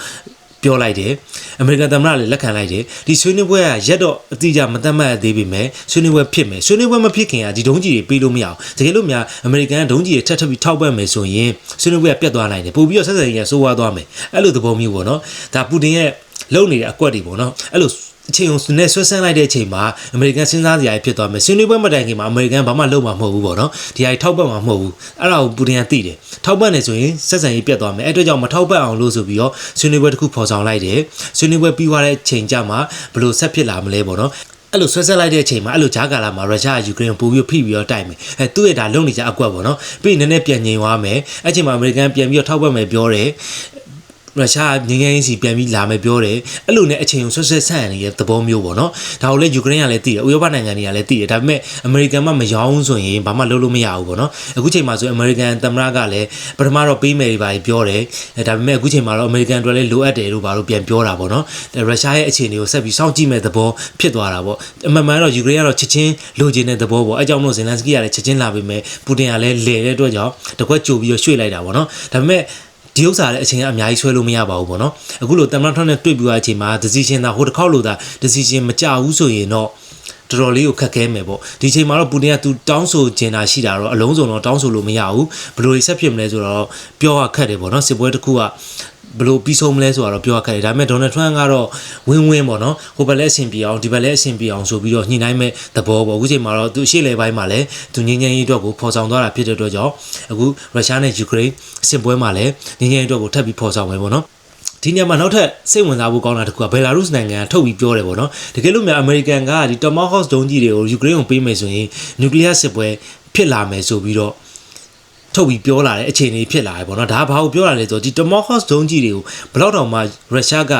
ပြောလိုက်တယ်အမေရိကန်သမ္မတလည်းလက်ခံလိုက်တယ်ဒီဆွေးနွေးပွဲကရက်တော့အတိအကျမတတ်မှတ်သေးပေမဲ့ဆွေးနွေးပွဲဖြစ်မယ်ဆွေးနွေးပွဲမဖြစ်ခင်ကဒီဒုံးကြီးတွေပေးလို့မရအောင်တကယ်လို့များအမေရိကန်ကဒုံးကြီးတွေထပ်ထပ်ပြီးထောက်ပံ့မယ်ဆိုရင်ဆွေးနွေးပွဲကပြတ်သွားနိုင်တယ်ပို့ပြီးတော့ဆက်ဆံရေးကစိုးဝါးသွားမယ်အဲ့လိုသဘောမျိုးပေါ့နော်ဒါပူတင်ရဲ့လုံနေတဲ့အကွက်တွေပေါ့နော်အဲ့လို အချိန်ကိုနဲ့ဆွဲဆန်းလိုက်တဲ့အချိန်မှာအမေရိကန်စဉ်းစားစရာဖြစ်သွားမယ်ဆွေးနွေးပွဲမတိုင်ခင်မှာအမေရိကန်ဘာမှလုပ်မှာမဟုတ်ဘူးပေါ့နော်ဒီဟာထောက်ပံ့မှာမဟုတ်ဘူးအဲ့ဒါကိုပူတင်ကသိတယ်ထောက်ပံ့နေဆိုရင်ဆက်ဆံရေးပြတ်သွားမယ်အဲ့အတွက်ကြောင့်မထောက်ပံ့အောင်လို့ဆိုပြီးတော့ဆွေးနွေးပွဲတစ်ခုဖော်ဆောင်လိုက်တယ်ဆွေးနွေးပွဲပြီးသွားတဲ့အချိန်ကျမှဘယ်လိုဆက်ဖြစ်လာမလဲပေါ့နော်အဲ့လိုဆွဲဆက်လိုက်တဲ့အချိန်မှာအဲ့လိုဂျာကာလာမှာရုရှားကယူကရိန်းကိုပို့ပြီးဖိပြီးတော့တိုက်မယ်အဲသူ့ရဲ့ဒါလုံနေကြအကွက်ပေါ့နော်ပြီးရင်နည်းနည်းပြန်ငြိမ်သွားမယ်အဲ့ချိန်မှာအမေရိကန်ပြန်ပြီးတော့ထောက်ပံ့မယ်ပြောတယ် ရုရှားငင်းငင်းစီပြန်ပြီးလာမယ်ပြောတယ်အဲ့လိုနဲ့အချိန်ကိုဆွတ်ဆက်ဆန့်နေတဲ့သဘောမျိုးပေါ့နော်ဒါကိုလည်းယူကရိန်းကလည်းသိတယ်ဥရောပနိုင်ငံတွေကလည်းသိတယ်ဒါပေမဲ့အမေရိကန်မှမရောင်းဆိုရင်ဘာမှလုပ်လို့မရဘူးပေါ့နော်အခုချိန်မှာဆိုအမေရိကန်သမ္မတကလည်းပထမတော့ပေးမယ်တွေပါပြောတယ်ဒါပေမဲ့အခုချိန်မှာတော့အမေရိကန်အတွက်လည်းလိုအပ်တယ်လို့ဘာလို့ပြန်ပြောတာပေါ့နော်ရုရှားရဲ့အခြေအနေကိုဆက်ပြီးစောင့်ကြည့်မဲ့သဘောဖြစ်သွားတာပေါ့အမှန်မှန်တော့ယူကရိန်းကတော့ချက်ချင်းလိုချင်တဲ့သဘောပေါ့အဲကြောင့်မို့ဇင်လန်စကီကလည်းချက်ချင်းလာပေမဲ့ပူတင်ကလည်းလဲတဲ့အတွက်ကြောင့်တကွက်ကြိုပြီးတော့ရွှေ့လိုက်တာပေါ့နော်ဒါပေမဲ့ ဒီဥစ္စာလည်းအချိန်ကအများကြီးဆွဲလို့မရပါဘူးပေါ့နော်အခုလိုတမန်ထွန်းနဲ့တွေ့ပြီးတဲ့အချိန်မှာ decision သာဟိုတစ်ခေါက်လို့သာ decision မကြဘူးဆိုရင်တော့ တတော်တော်လေးကိုခက်ခဲမယ်ပေါ့ဒီချိန်မှာတော့ပူတင်ကသူတောင်းဆိုချင်တာရှိတာတော့အလုံးစုံတော့တောင်းဆိုလို့မရဘူးဘယ်လိုဆက်ဖြစ်မလဲဆိုတော့ပြောရခက်တယ်ပေါ့နော်စစ်ပွဲတစ်ခုကဘယ်လိုပြီးဆုံးမလဲဆိုတော့ပြောရခက်တယ်ဒါပေမဲ့ဒေါ်နယ်ထရန့်ကတော့ဝင်းဝင်းပေါ့နော်ဟိုဘက်လည်းအဆင်ပြေအောင်ဒီဘက်လည်းအဆင်ပြေအောင်ဆိုပြီးတော့ညှိနှိုင်းမဲ့သဘောပေါ့အခုချိန်မှာတော့သူအရှိလေပိုင်းမှာလည်းသူငင်းငင်းရေးအတွက်ကိုဖော်ဆောင်သွားတာဖြစ်တဲ့အတွက်ကြောင့်အခုရုရှားနဲ့ယူကရိန်းစစ်ပွဲမှာလည်းငင်းငင်းရေးအတွက်ကိုထပ်ပြီးဖော်ဆောင်မယ်ပေါ့နော် ဒီနေရာမှာနောက်ထပ်စိတ်ဝင်စားဖို့ကောင်းတာတစ်ခုကဘယ်လာရုစ်နိုင်ငံကထုတ်ပြီးပြောတယ်ပေါ့နော်တကယ်လို့များအမေရိကန်ကဒီ Tomahawk ဒုံးကြီးတွေကိုယူကရိန်းကိုပေးမယ်ဆိုရင်နျူကလ িয়ার စစ်ပွဲဖြစ်လာမယ်ဆိုပြီးတော့ ထုတ်ပြီးပြောလာတဲ့အခြေအနေဖြစ်လာတယ်ပေါ့နော်ဒါကဘာကိုပြောလာလဲဆိုတော့ဒီ Tomahawk ဒုံးကြီးတွေကိုဘယ်တော့တောင်မှရုရှားက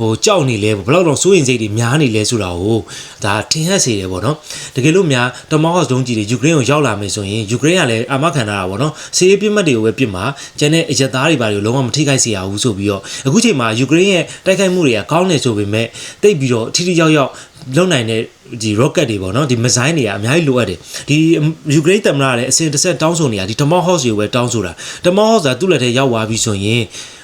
ဟိုကြောက်နေလဲဘယ်တော့တောင်စိုးရင်စိတ်တွေများနေလဲဆိုတာကိုဒါထင်ဟပ်စေတယ်ပေါ့နော်တကယ်လို့များ Tomahawk ဒုံးကြီးတွေယူကရိန်းကိုရောက်လာမယ်ဆိုရင်ယူကရိန်းကလည်းအာမခံထားတာပေါ့နော်စီးရေးပြစ်မှတ်တွေကိုပဲပြစ်မှာကျန်တဲ့အရက်သားတွေဘာတွေကိုလုံးဝမထိခိုက်စေရဘူးဆိုပြီးတော့အခုချိန်မှာယူကရိန်းရဲ့တိုက်ခိုက်မှုတွေကကောင်းနေဆိုပေမဲ့တိတ်ပြီးတော့ထိထိရောက်ရောက်လုံနိုင်တဲ့ဒီ rocket တွေပေါ့နော်ဒီ missile တွေကအများကြီးလိုအပ်တယ်ဒီယူကရိန်းသမ္မတကလည်းအစဉ်တစ်ဆက်တောင်းဆိုနေတာဒီ Tomahawk တွေကိုပဲတောင်းဆိုတာ Tomahawk ဆိုတာသူ့လက်ထဲရောက်သွားပြီဆိုရင်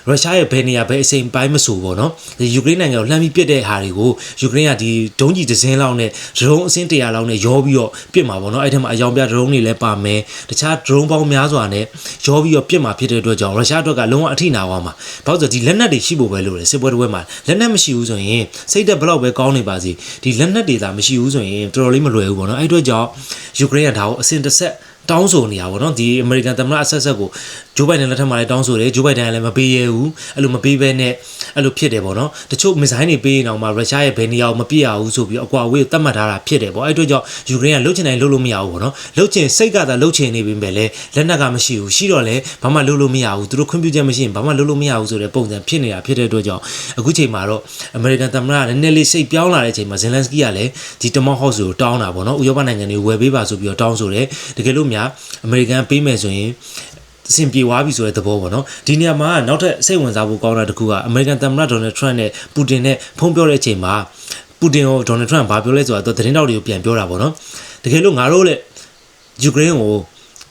ရုရှားရဲ့ဘယ်နေရာဘယ်အစိမ်ပိုင်းမဆိုပေါ့နော်ဒီယူကရိန်းနိုင်ငံကိုလှမ်းပြီးပစ်တဲ့ဟာတွေကိုယူကရိန်းကဒီဒုံးကြီးတစ်စင်းလောက်နဲ့ဒရုန်းအစင်း100လောက်နဲ့ရောပြီးတော့ပစ်မှာပေါ့နော်အဲ့ထက်မှာအယောင်ပြဒရုန်းတွေလည်းပါမယ်တခြားဒရုန်းပေါင်းများစွာနဲ့ရောပြီးတော့ပစ်မှာဖြစ်တဲ့အတွက်ကြောင့်ရုရှားအတွက်ကလုံးဝအထိနာသွားမှာဘာလို့ဆိုဒီလက်နက်တွေရှိဖို့ပဲလို့လေစစ်ပွဲတစ်ပွဲမှာလက်နက်မရှိဘူးဆိုရင်စိတ်သက်ဘလောက်ပဲကောင်းနေပါစေဒီလက်နက်တွေသာမရှိဘူးဆိုရင်တော်တော်လေးမလွယ်ဘူးပေါ့နော်အဲ့အတွက်ကြောင့်ယူကရိန်းကဒါကိုအစဉ်တစ်ဆက် တောင်းဆိုနေတာပေါ့နော်ဒီအမေရိကန်သမ္မတအဆက်ဆက်ကိုဂျိုးဘိုင်ဒန်လက်ထက်မှာလည်းတောင်းဆိုတယ်ဂျိုးဘိုင်ဒန်ကလည်းမပေးရဘူးအဲ့လိုမပေးဘဲနဲ့အဲ့လိုဖြစ်တယ်ပေါ့နော်တချို့မစ်ဇိုင်းတွေပေးရင်တော့မှရုရှားရဲ့ဘယ်နေရာကိုမပြစ်ရဘူးဆိုပြီးအကွာအဝေးကိုတတ်မှတ်ထားတာဖြစ်တယ်ပေါ့အဲ့အတွက်ကြောင့်ယူကရိန်းကလှုပ်ချင်တိုင်းလှုပ်လို့မရဘူးပေါ့နော်လှုပ်ချင်စိတ်ကသာလှုပ်ချင်နေပြီပဲလေလက်နက်ကမရှိဘူးရှိတော့လေဘာမှလှုပ်လို့မရဘူးသူတို့ခွင့်ပြုချက်မရှိရင်ဘာမှလှုပ်လို့မရဘူးဆိုတဲ့ပုံစံဖြစ်နေတာဖြစ်တဲ့အတွက်ကြောင့်အခုချိန်မှာတော့အမေရိကန်သမ္မတကလည်းနည်းနည်းလေးစိတ်ပြောင်းလာတဲ့အချိန်မှာဇယ်လန်စကီကလည်းဒီ Tomahawk ကိုတောင်းတာပေါ့နော်ဥရောပနိုင်ငံတွေဝယ်ပေးပါဆိုပြီးတော့တောင်းဆိုတယ်တကယ်လို့များအမေရိကန်ပေးမယ်ဆိုရင်အဆင်ပြေသွားပြီဆိုတဲ့သဘောပေါ့နော်ဒီနေရာမှာနောက်ထပ်စိတ်ဝင်စားဖို့ကောင်းတာတစ်ခုကအမေရိကန်သမ္မတဒေါ်နယ်ထရန့်နဲ့ပူတင်နဲ့ဖုန်းပြောတဲ့အချိန်မှာပူတင်ကိုဒေါ်နယ်ထရန့်ဘာပြောလဲဆိုတော့သတင်းတောက်တွေကိုပြန်ပြောတာပေါ့နော်တကယ်လို့ငါတို့လည်းယူကရိန်းကို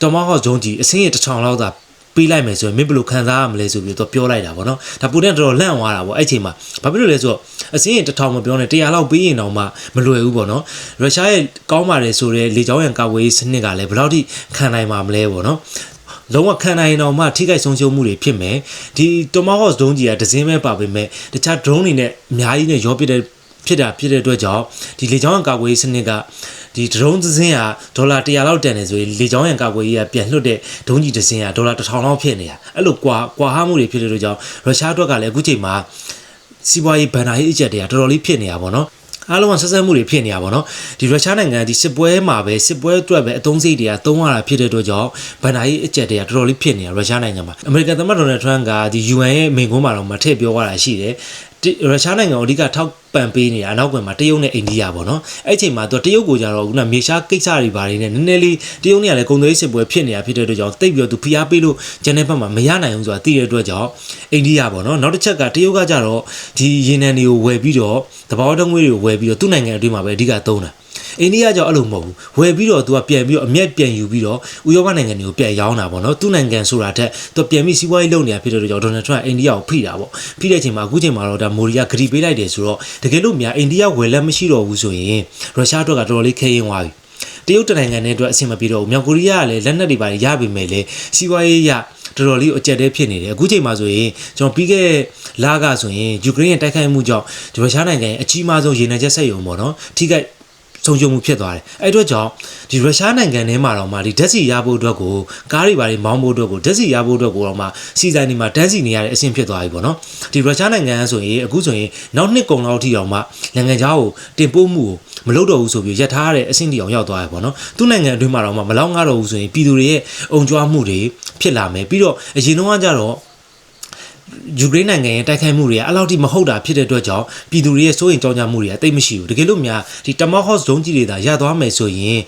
တမဟော့ဂျုံကြီးအစင်းရတစ်ထောင်လောက်သာ ပေးလိုက်မယ်ဆိုရင်မင်းဘယ်လိုခံစားရမလဲဆိုပြီးတော့ပြောလိုက်တာပေါ့နော်ဒါပူတင်ကတော်တော်လန့်သွားတာပေါ့အဲ့ချိန်မှာဘာဖြစ်လို့လဲဆိုတော့အစင်းရင်တစ်ထောင်မပြောနဲ့100လောက်ပေးရင်တော့မှမလွယ်ဘူးပေါ့နော်ရုရှားရဲ့ကောင်းပါတယ်ဆိုတဲ့လေကြောင်းရန်ကာဝေးစနစ်ကလည်းဘယ်လောက်ထိခံနိုင်မှာမလဲပေါ့နော်လုံးဝခံနိုင်ရင်တော့မှထိခိုက်ဆုံးရှုံးမှုတွေဖြစ်မယ်ဒီ Tomahawk ဒုံးကြီးကဒဇင်းပဲပါပေမဲ့တခြား drone တွေနဲ့အများကြီးနဲ့ရောပစ်တဲ့ ဖြစ်တာဖြစ်တဲ့အတွက်ကြောင့်ဒီလေကြောင်းရန်ကာကွယ်ရေးစနစ်ကဒီ drone တစ်စင်းကဒေါ်လာ100လောက်တန်နေဆိုရင်လေကြောင်းရန်ကာကွယ်ရေးကပြန်လွှတ်တဲ့ဒုံးကြီးတစ်စင်းကဒေါ်လာ1000လောက်ဖြစ်နေတာအဲ့လိုကွာကွာဟမှုတွေဖြစ်တဲ့အတွက်ကြောင့်ရုရှားအတွက်ကလည်းအခုချိန်မှာစီးပွားရေးဗန်နာရေးအကျက်တွေကတော်တော်လေးဖြစ်နေတာပေါ့နော်အားလုံးကဆက်ဆက်မှုတွေဖြစ်နေတာပေါ့နော်ဒီရုရှားနိုင်ငံဒီစစ်ပွဲမှာပဲစစ်ပွဲအတွက်ပဲအသုံးစိတ်တွေကသုံးရတာဖြစ်တဲ့အတွက်ကြောင့်ဗန်နာရေးအကျက်တွေကတော်တော်လေးဖြစ်နေတာရုရှားနိုင်ငံမှာအမေရိကန်သမ္မတဒေါ်နယ်ထရန့်ကဒီ UN ရဲ့မိန့်ခွန်းမှာတော့မထည့်ပြောရတာရှိတယ် ရုရှားနိုင်ငံကိုအဓိကထောက်ပံ့ပေးနေတာအနောက်ကွယ်မှာတရုတ်နဲ့အိန္ဒိယပေါ့နော်အဲ့ချိန်မှာသူတရုတ်ကိုကြတော့ခုနမြေရှားကိစ္စတွေဘာတွေနဲ့နည်းနည်းလေးတရုတ်နဲ့ကလည်းကုန်သွယ်ရေးစစ်ပွဲဖြစ်နေတာဖြစ်တဲ့အတွက်ကြောင့်တိတ်ပြီးတော့သူဖိအားပေးလို့ဂျန်နယ်ဘက်မှာမရနိုင်ဘူးဆိုတာသိတဲ့အတွက်ကြောင့်အိန္ဒိယပေါ့နော်နောက်တစ်ချက်ကတရုတ်ကကြတော့ဒီရေနံတွေကိုဝယ်ပြီးတော့တဘာဝတငွေတွေကိုဝယ်ပြီးတော့သူ့နိုင်ငံအတွင်းမှာပဲအဓိကသုံးတာ အိန္ဒိယကြောင့်အဲ့လိုမဟုတ်ဘူးဝယ်ပြီးတော့ तू ကပြန်ပြီးတော့အမျက်ပြန်ယူပြီးတော့ဥရောပနိုင်ငံတွေကိုပြန်ရောင်းတာပေါ့နော်သူ့နိုင်ငံဆိုတာထက် तू ပြန်ပြီးစီးပွားရေးလုပ်နေတာဖြစ်တဲ့ကြောင့်ဒေါ်နယ်ထရန့်အိန္ဒိယကိုဖိတာပေါ့ဖိတဲ့အချိန်မှာအခုချိန်မှာတော့ဒါမိုရီယာဂရီပေးလိုက်တယ်ဆိုတော့တကယ်လို့များအိန္ဒိယဝယ်လက်မရှိတော့ဘူးဆိုရင်ရုရှားအတွက်ကတော်တော်လေးခဲရင်သွားပြီတရုတ်တနိုင်ငံနဲ့အတွက်အဆင်မပြေတော့ဘူးမြောက်ကိုရီးယားကလည်းလက်နက်တွေပါရပြီမဲ့လေစီးပွားရေးရတော်တော်လေးအကြက်တဲဖြစ်နေတယ်အခုချိန်မှာဆိုရင်ကျွန်တော်ပြီးခဲ့လာကဆိုရင်ယူကရိန်းရဲ့တိုက်ခိုက်မှုကြောင့်ရုရှားနိုင်ငံရဲ့အကြီးမားဆုံးရေနံချက်စက်ရုံပေါ့နော်ထိခိုက် ဆုံးရှုံးမှုဖြစ်သွားတယ်အဲ့အတွက်ကြောင့်ဒီရုရှားနိုင်ငံထဲမှာတော့မှဒီဓာတ်ဆီရဖို့အတွက်ကိုကားတွေပါတွေမောင်းဖို့အတွက်ကိုဓာတ်ဆီရဖို့အတွက်ကိုတော့မှစီဆိုင်တွေမှာတန်းစီနေရတဲ့အဆင့်ဖြစ်သွားပြီပေါ့နော်ဒီရုရှားနိုင်ငံဆိုရင်အခုဆိုရင်နောက်နှစ်ကုန်လောက်ထိအောင်မှနိုင်ငံခြားကိုတင်ပို့မှုကိုမလုပ်တော့ဘူးဆိုပြီးရထားတဲ့အဆင့်တီအောင်ရောက်သွားရပေါ့နော်သူ့နိုင်ငံအတွင်းမှာတော့မှမလောက်ငါတော့ဘူးဆိုရင်ပြည်သူတွေရဲ့အုံကြွားမှုတွေဖြစ်လာမယ်ပြီးတော့အရင်တော့ကကြတော့ ယူကရိန်းနိုင်ငံရဲ့တိုက်ခိုက်မှုတွေကအဲ့လောက်ထိမဟုတ်တာဖြစ်တဲ့အတွက်ကြောင့်ပြည်သူတွေရဲ့စိုးရိမ်ကြောင်းကြမှုတွေကတိတ်မရှိဘူးတကယ်လို့များဒီတမဟော့ဇုံကြီးတွေသာရသွားမယ်ဆိုရင်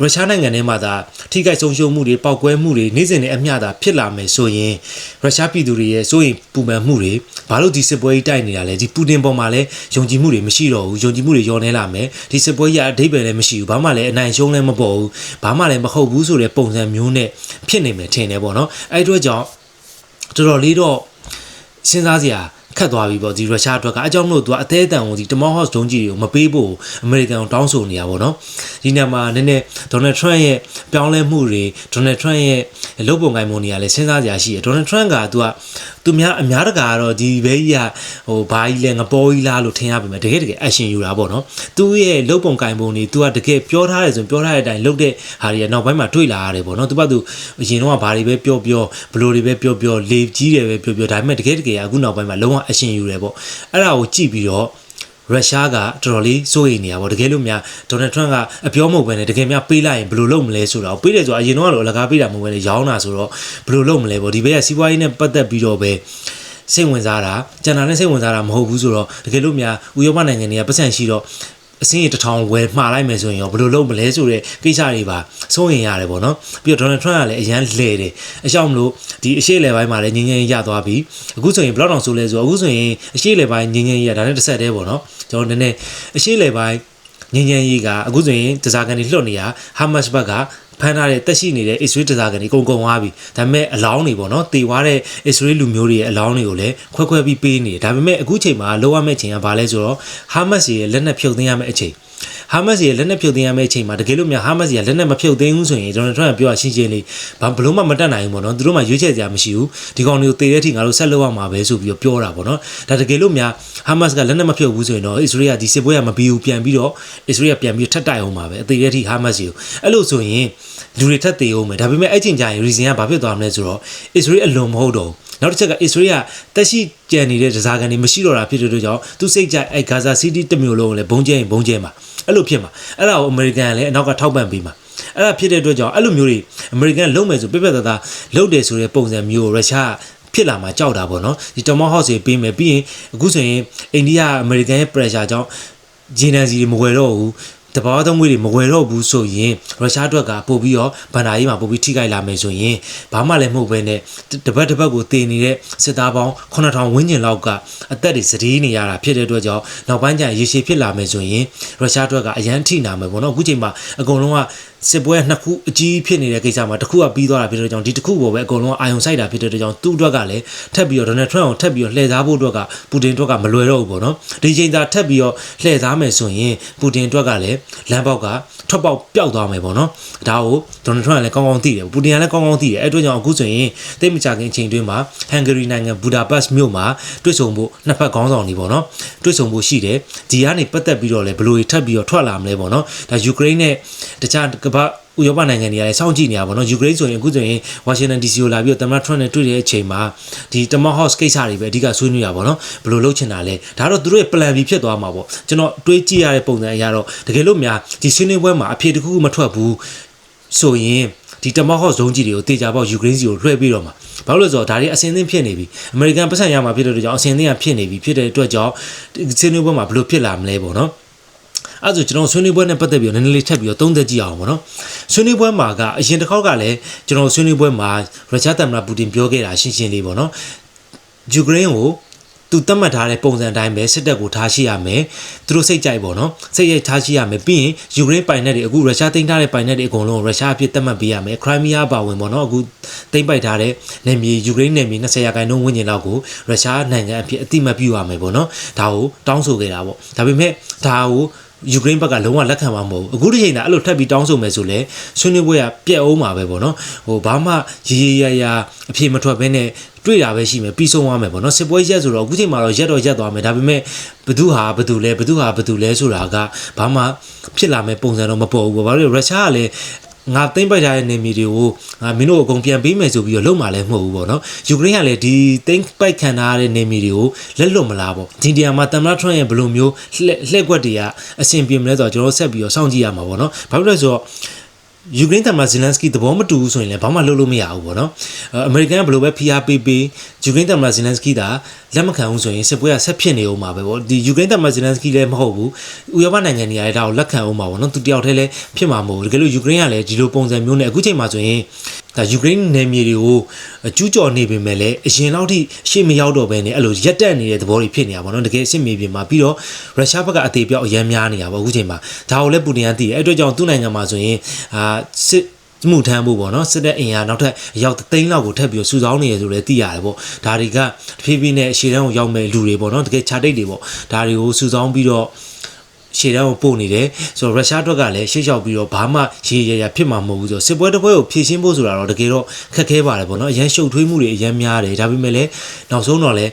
ရုရှားနိုင်ငံထဲမှာသာထိခိုက်ဆုံးရှုံးမှုတွေပောက်ကွဲမှုတွေနေ့စဉ်နဲ့အမျှသာဖြစ်လာမယ်ဆိုရင်ရုရှားပြည်သူတွေရဲ့စိုးရိမ်ပူပန်မှုတွေဘာလို့ဒီစစ်ပွဲကြီးတိုက်နေတာလဲဒီပူတင်ပေါ်မှာလည်းယုံကြည်မှုတွေမရှိတော့ဘူးယုံကြည်မှုတွေညောနေလာမယ်ဒီစစ်ပွဲကြီးအဓိပ္ပာယ်လည်းမရှိဘူးဘာမှလည်းအနိုင်ရှုံးလည်းမပေါ်ဘူးဘာမှလည်းမဟုတ်ဘူးဆိုတဲ့ပုံစံမျိုးနဲ့ဖြစ်နေမယ်ထင်တယ်ပေါ့နော်အဲ့အတွက်ကြောင့်တော်တော်လေးတော့ စဉ်းစားစရာ ခတ်သွားပြီပေါ့ဒီရုရှားအတွက်ကအကြောင်းမလို့သူကအသေးအတန်ကိုဒီတမော့ဟော့စ်ဒုံးကြီးတွေကိုမပေးဖို့အမေရိကန်ကိုတောင်းဆိုနေရပါတော့ဒီနေ့မှာနည်းနည်းဒေါ်နယ်ထရန့်ရဲ့ပြောင်းလဲမှုတွေဒေါ်နယ်ထရန့်ရဲ့လုပ်ပုံကိုင်ပုံတွေကလည်းစဉ်းစားကြရရှိတယ်ဒေါ်နယ်ထရန့်ကသူကသူများအများတကာကတော့ဒီဘဲကြီးကဟိုဘာကြီးလဲငပေါ်ကြီးလားလို့ထင်ရပါမယ်တကယ်တကယ် action ယူတာပေါ့နော်သူရဲ့လုပ်ပုံကိုင်ပုံတွေသူကတကယ်ပြောထားတယ်ဆိုရင်ပြောထားတဲ့အတိုင်းလုပ်တဲ့ဟာတွေကနောက်ပိုင်းမှာတွေ့လာရတယ်ပေါ့နော်သူကသူအရင်တော့ဘာတွေပဲပြောပြောဘလို့တွေပဲပြောပြောလေကြီးတယ်ပဲပြောပြောဒါပေမဲ့တကယ်တကယ်အခုနောက်ပိုင်းမှာလုံးဝ action ယူတယ်ပေါ့အဲ့ဒါကိုကြည့်ပြီးတော့ရုရှားကတော်တော်လေးစိုးရိမ်နေရပါဘောတကယ်လို့များဒေါ်နယ်ထရန့်ကအပြောမဟုတ်ပဲနဲ့တကယ်များပေးလိုက်ရင်ဘယ်လိုလုပ်မလဲဆိုတော့ပေးတယ်ဆိုတော့အရင်တော့ကတော့အလကားပေးတာမဟုတ်ပဲလေရောင်းတာဆိုတော့ဘယ်လိုလုပ်မလဲပေါ့ဒီဘက်ကစီးပွားရေးနဲ့ပတ်သက်ပြီးတော့ပဲစိတ်ဝင်စားတာကျန်တာနဲ့စိတ်ဝင်စားတာမဟုတ်ဘူးဆိုတော့တကယ်လို့များဥရောပနိုင်ငံတွေကပတ်စံရှိတော့ အစင်းရတစ်ထောင်ဝယ်မှားလိုက်မယ်ဆိုရင်ရောဘယ်လိုလုပ်မလဲဆိုတဲ့ကိစ္စတွေပါစိုးရင်ရတယ်ပေါ့နော်ပြီးတော့ဒေါ်နယ်ထရန့်ကလည်းအရန်လဲတယ်အရှောက်မလို့ဒီအရှိလေပိုင်းမှာလည်းငင်းငင်းရသွားပြီအခုဆိုရင်ဘယ်တော့တောင်ဆိုလဲဆိုတော့အခုဆိုရင်အရှိလေပိုင်းငင်းငင်းရဒါနဲ့တစ်ဆက်တည်းပေါ့နော်ကျွန်တော်နည်းနည်းအရှိလေပိုင်းငင်းငင်းရေးကအခုဆိုရင်တစားကန်တွေလွတ်နေရဟာမတ်ဘက်က ဖမ်းထားတဲ့တက်ရှိနေတဲ့အစ္စရေးတစားကန်တွေအကုန်ကုန်သွားပြီဒါပေမဲ့အလောင်းတွေပေါ့နော်တေသွားတဲ့အစ္စရေးလူမျိုးတွေရဲ့အလောင်းတွေကိုလည်းခွဲခွဲပြီးပေးနေတယ်ဒါပေမဲ့အခုချိန်မှာလောရမယ့်ချိန်ကဘာလဲဆိုတော့ဟာမတ်ရဲ့လက်နက်ဖြုတ်သိမ်းရမယ့်အချိန် ဟာမတ်ရဲ့လက်နက်ဖြုတ်သိမ်းရမယ့်အချိန်မှာတကယ်လို့များဟာမတ်ရဲ့လက်နက်မဖြုတ်သိမ်းဘူးဆိုရင်ကျွန်တော်တို့ကပြောရရှင်းရှင်းလေးဘာဘလို့မှမတတ်နိုင်ဘူးပေါ့နော်သူတို့မှရွေးချယ်စရာမရှိဘူးဒီကောင်တွေကိုတေတဲ့အထိငါတို့ဆက်လုပ်ရမှာပဲဆိုပြီးတော့ပြောတာပေါ့နော်ဒါတကယ်လို့များဟာမတ်ကလက်နက်မဖြုတ်ဘူးဆိုရင်တော့အစ္စရေးကဒီစစ်ပွဲကမပြီးဘူးပြန်ပြီးတော့အစ္စရေးကပြန်ပြီးထပ်တိုက်အောင်ပါပဲအသေးတဲ့အထိဟာမတ်ကိုအဲ့လိုဆိုရင်လူတွေထပ်သေးအောင်မယ်ဒါပေမဲ့အဲ့ချိန်ကျရင် reason ကဘာဖြစ်သွားမလဲဆိုတော့အစ္စရေးအလွန်မဟုတ်တော့ဘူး နောက်တစ်ချက်က Israel ကတက်ရှိကြံနေတဲ့ဒဇာကန်တွေမရှိတော့တာဖြစ်တဲ့အတွက်ကြောင့်သူစိတ်ကြိုက်အဲဂါဇာစီးတီးတစ်မျိုးလုံးကိုလည်းဘုံကျဲရင်ဘုံကျဲမှာအဲ့လိုဖြစ်မှာအဲ့ဒါကိုအမေရိကန်ကလည်းအနောက်ကထောက်ပံ့ပေးမှာအဲ့ဒါဖြစ်တဲ့အတွက်ကြောင့်အဲ့လိုမျိုးတွေအမေရိကန်လုံးမယ်ဆိုပြပြသားသားလုပ်တယ်ဆိုတဲ့ပုံစံမျိုးရုရှားဖြစ်လာမှာကြောက်တာပေါ့နော်ဒီတမော့ဟော့စ်တွေပေးမယ်ပြီးရင်အခုဆိုရင်အိန္ဒိယအမေရိကန်ရဲ့ pressure ကြောင့်ဂျင်းနန်စီတွေမဝယ်တော့ဘူး တဘာသုံးငွေတွေမဝယ်တော့ဘူးဆိုရင်ရုရှားအတွက်ကပို့ပြီးတော့ဗန်ဒါရေးမှာပို့ပြီးထိခိုက်လာမယ်ဆိုရင်ဘာမှလည်းမဟုတ်ပဲနဲ့တပတ်တပတ်ကိုတည်နေတဲ့စစ်သားပေါင်း9000ဝန်းကျင်လောက်ကအသက်တွေစတီးနေရတာဖြစ်တဲ့အတွက်ကြောင့်နောက်ပိုင်းကျရင်ရေရှည်ဖြစ်လာမယ်ဆိုရင်ရုရှားအတွက်ကအရန်ထိနာမယ်ပေါ့နော်အခုချိန်မှာအကုန်လုံးကစစ်ပွဲနှစ်ခုအကြီးဖြစ်နေတဲ့ကိစ္စမှာတစ်ခုကပြီးသွားတာဖြစ်တဲ့ကြောင့်ဒီတစ်ခုကိုပဲအကုန်လုံးအာယုံဆိုင်တာဖြစ်တဲ့ကြောင့်သူ့အတွက်ကလည်းထပ်ပြီးတော့ဒေါ်နယ်ထရန့်ကိုထပ်ပြီးတော့လှည့်စားဖို့အတွက်ကပူတင်အတွက်ကမလွယ်တော့ဘူးပေါ့နော်ဒီချိန်သာထပ်ပြီးတော့လှည့်စားမယ်ဆိုရင်ပူတင်အတွက်ကလည်းလမ်းပေါက်ကထွက်ပေါက်ပျောက်သွားမယ်ပေါ့နော်ဒါကိုဒေါ်နယ်ထရန့်ကလည်းကောင်းကောင်းသိတယ်ပူတင်ကလည်းကောင်းကောင်းသိတယ်အဲ့အတွက်ကြောင့်အခုဆိုရင်တိတ်မကြခင်အချိန်တွင်းမှာဟန်ဂရီနိုင်ငံဘူဒါပက်မြို့မှာတွေ့ဆုံဖို့နှစ်ဖက်ခေါင်းဆောင်တွေပေါ့နော်တွေ့ဆုံဖို့ရှိတယ်ဒီကနေပတ်သက်ပြီးတော့လည်းဘယ်လိုထပ်ပြီးတော့ထွက်လာမလဲပေါ့နော်ဒါယူကရိန်းနဲ့တခြားကမ္ဘာဥရောပနိုင်ငံတွေကလည်းစောင့်ကြည့်နေရပါတော့ယူကရိန်းဆိုရင်အခုဆိုရင်ဝါရှင်တန် DC ကိုလာပြီးတော့သမ္မတထရန့်နဲ့တွေ့တဲ့အချိန်မှာဒီတမဟော့စ်ကိစ္စတွေပဲအဓိကဆွေးနွေးရပါတော့ဘယ်လိုလုပ်ချင်တာလဲဒါတော့သူတို့ရဲ့ plan B ဖြစ်သွားမှာပေါ့ကျွန်တော်တွေးကြည့်ရတဲ့ပုံစံအရတော့တကယ်လို့များဒီဆွေးနွေးပွဲမှာအဖြေတစ်ခုခုမထွက်ဘူးဆိုရင်ဒီတမဟော့ဇုံကြီးတွေကိုတေချာပေါက်ယူကရိန်းစီကိုလွှဲပြီးတော့မှာဘာလို့လဲဆိုတော့ဒါတွေအစင်းသင်းဖြစ်နေပြီအမေရိကန်ပတ်စံရမှာဖြစ်တဲ့အတွက်ကြောင့်အစင်းသင်းကဖြစ်နေပြီဖြစ်တဲ့အတွက်ကြောင့်ဆွေးနွေးပွဲမှာဘယ်လိုဖြစ်လာမလဲပေါ့နော် အဲ့ဆိုကျွန်တော်ဆွေးနွေးပွဲနဲ့ပတ်သက်ပြီးတော့နည်းနည်းလေးထပ်ပြီးတော့သုံးသပ်ကြည့်အောင်ပေါ့နော်ဆွေးနွေးပွဲမှာကအရင်တစ်ခေါက်ကလည်းကျွန်တော်ဆွေးနွေးပွဲမှာရုရှားသမ္မတပူတင်ပြောခဲ့တာရှင်းရှင်းလေးပေါ့နော်ယူကရိန်းကိုသူသတ်မှတ်ထားတဲ့ပုံစံအတိုင်းပဲစစ်တပ်ကိုထားရှိရမယ်သူတို့စိတ်ကြိုက်ပေါ့နော်စိတ်ရိုက်ထားရှိရမယ်ပြီးရင်ယူကရိန်းပိုင်နယ်တွေအခုရုရှားသိမ်းထားတဲ့ပိုင်နယ်တွေအကုန်လုံးရုရှားအဖြစ်သတ်မှတ်ပေးရမယ်ခရိုင်းမီးယားပါဝင်ပေါ့နော်အခုသိမ်းပိုက်ထားတဲ့နယ်မြေယူကရိန်းနယ်မြေ20ရာခိုင်နှုန်းဝန်းကျင်လောက်ကိုရုရှားနိုင်ငံအဖြစ်အတိမတ်ပြုရမယ်ပေါ့နော်ဒါကိုတောင်းဆိုခဲ့တာပေါ့ဒါပေမဲ့ဒါကို ယူကရိန်းဘက်ကလုံးဝလက်ခံမှာမဟုတ်ဘူးအခုဒီချိန်ကအဲ့လိုထပ်ပြီးတောင်းဆိုမယ်ဆိုလဲဆွေးနွေးပွဲကပြက်အောင်မှာပဲပေါ့နော်ဟိုဘာမှရေရေရရအပြေမထွက်ဘဲနဲ့တွေ့တာပဲရှိမယ်ပြီးဆုံးသွားမယ်ပေါ့နော်စစ်ပွဲရက်ဆိုတော့အခုချိန်မှာတော့ရက်တော့ရက်သွားမယ်ဒါပေမဲ့ဘသူဟာဘသူလဲဘသူဟာဘသူလဲဆိုတာကဘာမှဖြစ်လာမဲ့ပုံစံတော့မပေါ်ဘူးပေါ့ဘာလို့ရုရှားကလည်း ငါသိမ့်ပိုက်ထားတဲ့နေမီတွေကိုငါမင်းတို့အကုန်ပြန်ပေးမယ်ဆိုပြီးတော့လုံมาလဲမဟုတ်ဘူးပေါ့နော်ယူကရိန်းကလည်းဒီသိမ့်ပိုက်ခံထားတဲ့နေမီတွေကိုလက်လွတ်မလားပေါ့ဒီနေရာမှာတမ်မလာထရန့်ရဲ့ဘယ်လိုမျိုးလှည့်လှည့်ကွက်တွေကအဆင်ပြေမလဲဆိုတော့ကျွန်တော်ဆက်ပြီးတော့စောင့်ကြည့်ရမှာပေါ့နော်ဘာဖြစ်လို့လဲဆိုတော့ ယူကရိန်းသမ္မတဇီလန်စကီသဘောမတူဘူးဆိုရင်လည်းဘာမှလုပ်လို့မရဘူးပေါ့နော်အမေရိကန်ကဘယ်လိုပဲဖိအားပေးပေးယူကရိန်းသမ္မတဇီလန်စကီသာလက်မခံဘူးဆိုရင်စစ်ပွဲကဆက်ဖြစ်နေအောင်ပါပဲပေါ့ဒီယူကရိန်းသမ္မတဇီလန်စကီလည်းမဟုတ်ဘူးဥရောပနိုင်ငံတွေကလည်းဒါကိုလက်ခံအောင်ပါပေါ့နော်သူတယောက်တည်းလည်းဖြစ်မှာမဟုတ်ဘူးတကယ်လို့ယူကရိန်းကလည်းဒီလိုပုံစံမျိုးနဲ့အခုချိန်မှာဆိုရင်ဒါယူကရိန်းနယ်မြေတွေကိုကျူးကျော်နေပေမဲ့လည်းအရင်လောက်ထိရှေ့မရောက်တော့ဘဲနဲ့အဲ့လိုရက်တက်နေတဲ့သဘောတွေဖြစ်နေတာပေါ့နော်တကယ်အစ်မြေပြင်မှာပြီးတော့ရုရှားဘက်ကအသေးပြောက်အရမ်းများနေတာပေါ့အခုချိန်မှာဒါကိုလည်းပူတင်ကသိတယ်အဲ့အတွက်ကြောင့်သူ့နိုင်ငံမှာဆိုရင်အာစစ်မှုထမ်းဖို့ပေါ့နော်စစ်တပ်အင်အားနောက်ထပ်အယောက်သိန်းလောက်ကိုထပ်ပြီးစုဆောင်းနေရဆိုလည်းသိရတယ်ပေါ့ဒါတွေကတဖြည်းဖြည်းနဲ့အရှေ့တန်းကိုရောက်မဲ့လူတွေပေါ့နော်တကယ်ခြာတိတ်တွေပေါ့ဒါတွေကိုစုဆောင်းပြီးတော့ ရှေ့တန်းကိုပို့နေတယ်ဆိုတော့ရုရှားအတွက်ကလည်းရှေ့လျှောက်ပြီးတော့ဘာမှရေရရဖြစ်မှာမဟုတ်ဘူးဆိုတော့စစ်ပွဲတစ်ပွဲကိုဖြည့်ရှင်းဖို့ဆိုတာတော့တကယ်တော့ခက်ခဲပါတယ်ပေါ့နော်အရန်ရှုပ်ထွေးမှုတွေအရန်များတယ်ဒါပေမဲ့လည်းနောက်ဆုံးတော့လည်း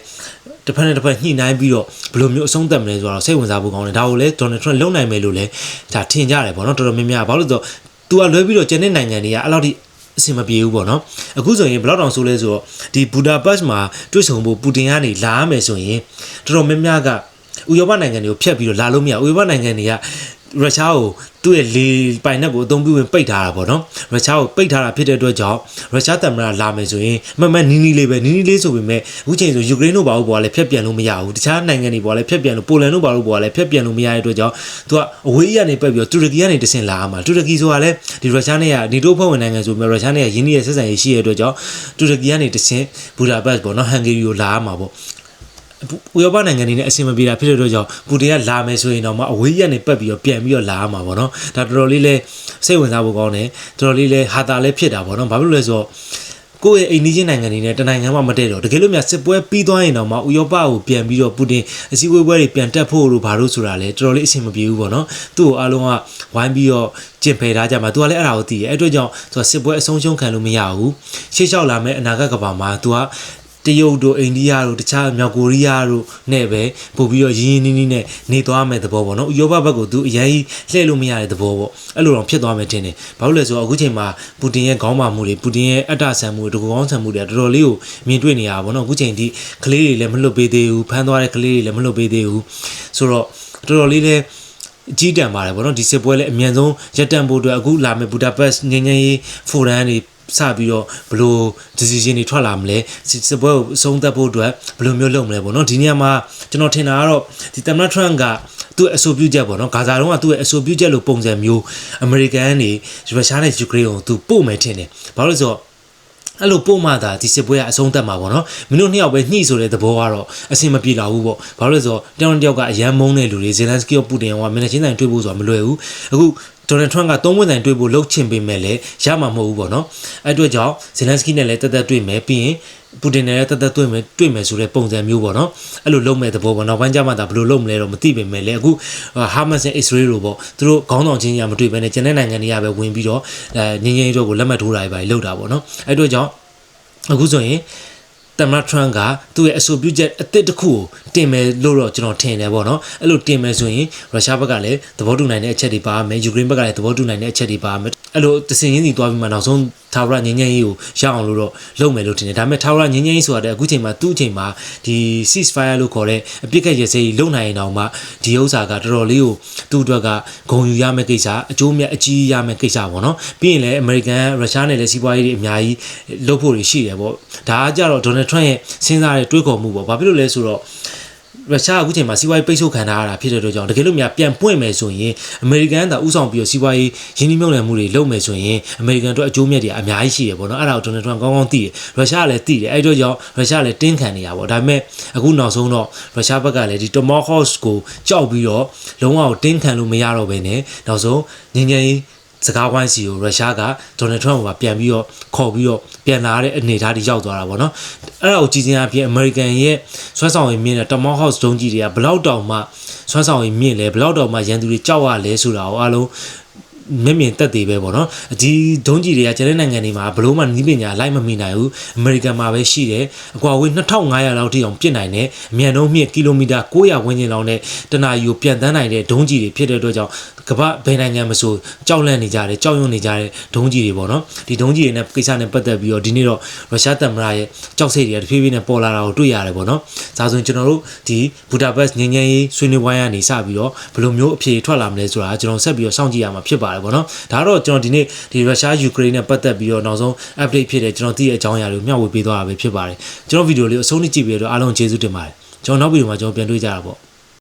တစ်ဖက်နဲ့တစ်ဖက်ညှိနှိုင်းပြီးတော့ဘယ်လိုမျိုးအဆုံးသတ်မလဲဆိုတော့စိတ်ဝင်စားဖို့ကောင်းတယ်ဒါကိုလည်းဒေါ်နယ်ထရန့်လုံနိုင်မယ်လို့လည်းဒါထင်ကြတယ်ပေါ့နော်တော်တော်များများဘာလို့လဲဆိုတော့သူကလွဲပြီးတော့ကျန်တဲ့နိုင်ငံတွေကအဲ့လောက်ထိအဆင်မပြေဘူးပေါ့နော်အခုဆိုရင်ဘယ်လောက်တောင်ဆိုလဲဆိုတော့ဒီဘူဒါပက်မှာတွေ့ဆုံဖို့ပူတင်ကနေလာရမယ်ဆိုရင်တော်တော်များများက ဥရောပနိုင်ငံတွေကိုဖျက်ပြီးတော့လာလို့မရဥရောပနိုင်ငံတွေကရုရှားကိုသူ့ရဲ့လေပိုင်နက်ကိုအသုံးပြုဝင်ပိတ်ထားတာပေါ့နော်ရုရှားကိုပိတ်ထားတာဖြစ်တဲ့အတွက်ကြောင့်ရုရှားတမန်လာမယ်ဆိုရင်မမနီးနီးလေးပဲနီးနီးလေးဆိုပေမဲ့အခုချိန်ဆိုယူကရိန်းတို့ဘာလို့ပေါ်လဲဖျက်ပြန်လို့မရဘူးတခြားနိုင်ငံတွေပေါ်လဲဖျက်ပြန်လို့ပိုလန်တို့ဘာလို့ပေါ်လဲဖျက်ပြန်လို့မရတဲ့အတွက်ကြောင့်သူကအဝေးကြီးကနေပိတ်ပြီးတော့တူရကီကနေတဆင့်လာမှာတူရကီဆိုတာလဲဒီရုရှားနဲ့ကနေတိုးဖွဲ့ဝင်နိုင်ငံဆိုပေမဲ့ရုရှားနဲ့ကရင်းနှီးရဲ့ဆက်ဆံရေးရှိတဲ့အတွက်ကြောင့်တူရကီကနေတဆင့်ဘူဒါပက်ပေါ့နော်ဟန်ဂေရီကိုလာမှာပေါ့ ဥရောပနိုင်ငံတွေနဲ့အဆင်မပြေတာဖြစ်တဲ့အတွက်ကြောင့်ပူတင်ကလာမယ်ဆိုရင်တော့မအဝေးရက်နေပတ်ပြီးတော့ပြန်ပြီးတော့လာရမှာပေါ့နော်ဒါတော်တော်လေးလဲစိတ်ဝင်စားဖို့ကောင်းတယ်တော်တော်လေးလဲဟာတာလဲဖြစ်တာပေါ့နော်ဘာဖြစ်လို့လဲဆိုတော့ကိုယ့်ရဲ့အိမ်နီးချင်းနိုင်ငံတွေနဲ့တနိုင်ငံမှမတည့်တော့တကယ်လို့များစစ်ပွဲပြီးသွားရင်တော့မှဥရောပကိုပြန်ပြီးတော့ပူတင်အစည်းအဝေးပွဲတွေပြန်တက်ဖို့လို့ဘာလို့ဆိုတာလဲတော်တော်လေးအဆင်မပြေဘူးပေါ့နော်သူ့ကိုအားလုံးကဝိုင်းပြီးတော့ကျင်ဖယ်ထားကြမှာသူကလည်းအဲ့ဒါကိုသိတယ်အဲ့အတွက်ကြောင့်သူကစစ်ပွဲအဆုံးရှုံးခံလို့မရဘူးရှေ့လျှောက်လာမယ့်အနာဂတ်ကဘာမှာသူက တရုတ်တို့အိန္ဒိယတို့တခြားမြောက်ကိုရီးယားတို့နဲ့ပဲပို့ပြီးတော့ရင်းရင်းနှီးနှီးနဲ့နေသွားမယ်သဘောပေါ့နော်ဥရောပဘက်ကိုသူအရင်လှည့်လို့မရတဲ့သဘောပေါ့အဲ့လိုတော့ဖြစ်သွားမယ်ထင်တယ်ဘာလို့လဲဆိုတော့အခုချိန်မှာပူတင်ရဲ့ခေါင်းမာမှုတွေပူတင်ရဲ့အတ္တဆန်မှုတွေတကူကောင်းဆန်မှုတွေတော်တော်လေးကိုမြင်တွေ့နေရပါဘောနော်အခုချိန်ထိကလေးတွေလည်းမလွတ်ပေးသေးဘူးဖမ်းသွားတဲ့ကလေးတွေလည်းမလွတ်ပေးသေးဘူးဆိုတော့တော်တော်လေးလည်းအကြီးတန်းပါတယ်ဗောနော်ဒီစစ်ပွဲလည်းအမြန်ဆုံးရပ်တန့်ဖို့အတွက်အခုလာမယ့်ဘူဒါပက်ငင်းငင်းရေးဖိုရမ်တွေ စပြီးတော့ဘယ်လို decision တွေထွက်လာမလဲစစ်စစ်ပွဲကိုအဆုံးသတ်ဖို့အတွက်ဘယ်လိုမျိုးလုပ်မလဲပေါ့နော်ဒီနေရာမှာကျွန်တော်ထင်တာကတော့ဒီသမ္မတ Trump ကသူ့အဆိုပြုချက်ပေါ့နော်ဂါဇာတုန်းကသူ့ရဲ့အဆိုပြုချက်လိုပုံစံမျိုးအမေရိကန်ကနေရုရှားနဲ့ယူကရိန်းကိုသူပို့မယ်ထင်တယ်ဘာလို့လဲဆိုတော့အဲ့လိုပို့မှသာဒီစစ်ပွဲကအဆုံးသတ်မှာပေါ့နော်မင်းတို့နှစ်ယောက်ပဲညှိဆိုတဲ့သဘောကတော့အဆင်မပြေတော့ဘူးပေါ့ဘာလို့လဲဆိုတော့တယောက်တစ်ယောက်ကအရန်မုန်းတဲ့လူတွေဇေလန်စကီရောပူတင်ရောကမျက်နှာချင်းဆိုင်တွေ့ဖို့ဆိုတာမလွယ်ဘူးအခု ဒေါ်နယ်ထရန့်ကသုံးဝင်ဆိုင်တွေ့ဖို့လှုပ်ချင်ပေမဲ့လည်းရမှာမဟုတ်ဘူးပေါ့နော်အဲ့အတွက်ကြောင့်ဇေလန်စကီနဲ့လည်းတက်တက်တွေ့မယ်ပြီးရင်ပူတင်နဲ့လည်းတက်တက်တွေ့မယ်တွေ့မယ်ဆိုတဲ့ပုံစံမျိုးပေါ့နော်အဲ့လိုလုပ်မဲ့သဘောပေါ့နောက်ပိုင်းကျမှသာဘယ်လိုလုပ်မလဲတော့မသိပေမဲ့လည်းအခုဟာမတ်နဲ့အစ္စရေးလိုပေါ့သူတို့ခေါင်းဆောင်ချင်းကြီးကမတွေ့ဘဲနဲ့ကျန်တဲ့နိုင်ငံတွေကပဲဝင်ပြီးတော့အဲငင်းငင်းတို့ကိုလက်မှတ်ထိုးတာပဲလုပ်တာပေါ့နော်အဲ့အတွက်ကြောင့်အခုဆိုရင် သမ္မတထရန့်ကသူ့ရဲ့အဆိုပြုချက်အသစ်တစ်ခုကိုတင်မယ်လို့တော့ကျွန်တော်ထင်တယ်ပေါ့နော်အဲ့လိုတင်မယ်ဆိုရင်ရုရှားဘက်ကလည်းသဘောတူနိုင်တဲ့အချက်တွေပါမယ်ယူကရိန်းဘက်ကလည်းသဘောတူနိုင်တဲ့အချက်တွေပါမယ် အဲ့လိုတစင်ရင်းစီသွားပြီးမှနောက်ဆုံးထာဝရငင်းငင်းရေးကိုရအောင်လို့တော့လုပ်မယ်လို့ထင်တယ်ဒါပေမဲ့ထာဝရငင်းငင်းရေးဆိုတာတဲ့အခုချိန်မှာသူ့အချိန်မှာဒီ ceasefire လို့ခေါ်တဲ့အပြစ်ကတ်ရစေးလုံနိုင်ရင်တော့မှဒီဥစ္စာကတော်တော်လေးကိုသူ့အတွက်ကဂုံယူရမယ့်ကိစ္စအကျိုးမြတ်အကြီးရမယ့်ကိစ္စပေါ့နော်ပြီးရင်လည်းအမေရိကန်ရုရှားနဲ့လည်းစီးပွားရေးတွေအများကြီးလုပ်ဖို့တွေရှိတယ်ပေါ့ဒါကကြတော့ဒေါ်နယ်ထရန့်ရဲ့စဉ်းစားတဲ့တွေးခေါ်မှုပေါ့ဘာဖြစ်လို့လဲဆိုတော့ ရုရှားအခုချိန်မှာစီးပွားရေးပိတ်ဆို့ခံထားရတာဖြစ်တဲ့အတွက်ကြောင့်တကယ်လို့များပြန်ပွင့်မယ်ဆိုရင်အမေရိကန်ကဥဆောင်ပြီးတော့စီးပွားရေးရင်းနှီးမြှုပ်နှံမှုတွေလုပ်မယ်ဆိုရင်အမေရိကန်အတွက်အကျိုးမြတ်တွေအများကြီးရှိတယ်ပေါ့နော်အဲ့ဒါကိုဒေါ်နယ်ထရန့်ကောင်းကောင်းသိတယ်ရုရှားကလည်းသိတယ်အဲ့အတွက်ကြောင့်ရုရှားလည်းတင်းခံနေတာပေါ့ဒါပေမဲ့အခုနောက်ဆုံးတော့ရုရှားဘက်ကလည်းဒီ Tomahawk ကိုကြောက်ပြီးတော့လုံးဝတင်းခံလို့မရတော့ဘဲနဲ့နောက်ဆုံးငင်းငင်း စကားဝိုင်းစီကိုရုရှားကဒေါ်နယ်ထရန့်ကပြန်ပြီးတော့ခေါ်ပြီးတော့ပြန်လာတဲ့အနေအထားတွေရောက်သွားတာပေါ့နော်အဲ့ဒါကိုကြည်စင်အပြင်အမေရိကန်ရဲ့ဆွမ်းဆောင်ရည်မြင့်တဲ့ Tomahawk ဒုံးကြီးတွေကဘလောက်တောင်မှဆွမ်းဆောင်ရည်မြင့်လဲဘလောက်တောင်မှရန်သူတွေကြောက်ရလဲဆိုတာကိုအားလုံးမျက်မြင်တက်သေးပဲပေါ့နော်ဒီဒုံးကြီးတွေကကျန်တဲ့နိုင်ငံတွေမှာဘလို့မှနီးပညာလိုက်မမီနိုင်ဘူးအမေရိကန်မှာပဲရှိတယ်အကွာဝေး2500လောက်ထိအောင်ပြစ်နိုင်တယ်အမြန်နှုန်းမြင့်ကီလိုမီတာ900ဝန်းကျင်လောက်နဲ့တနာရီကိုပြန်တန်းနိုင်တဲ့ဒုံးကြီးတွေဖြစ်တဲ့အတွက်ကြောင့် ကမ္ဘာဘယ်နိုင်ငံမဆိုကြောက်လန့်နေကြတယ်ကြောက်ရွံ့နေကြတဲ့ဒုံးကြီးတွေပေါ့နော်ဒီဒုံးကြီးတွေနဲ့ကိစ္စနဲ့ပတ်သက်ပြီးတော့ဒီနေ့တော့ရုရှားသမ္မတရဲ့ကြောက်စိတ်တွေကတဖြည်းဖြည်းနဲ့ပေါ်လာတာကိုတွေ့ရတယ်ပေါ့နော်ဒါဆိုရင်ကျွန်တော်တို့ဒီဘူဒါပက်ငင်းငင်းရေးဆွေးနွေးပွဲကနေစပြီးတော့ဘယ်လိုမျိုးအဖြေထွက်လာမလဲဆိုတာကျွန်တော်ဆက်ပြီးတော့စောင့်ကြည့်ရမှာဖြစ်ပါတယ်ပေါ့နော်ဒါတော့ကျွန်တော်ဒီနေ့ဒီရုရှားယူကရိန်းနဲ့ပတ်သက်ပြီးတော့နောက်ဆုံး update ဖြစ်တဲ့ကျွန်တော်သိတဲ့အကြောင်းအရာတွေကိုမျှဝေပေးသွားတာပဲဖြစ်ပါတယ်ကျွန်တော်ဗီဒီယိုလေးအဆုံးထိကြည့်ပြီးတော့အားလုံးကျေးဇူးတင်ပါတယ်ကျွန်တော်နောက်ဗီဒီယိုမှာကျွန်တော်ပြန်တွေ့ကြတာပေါ့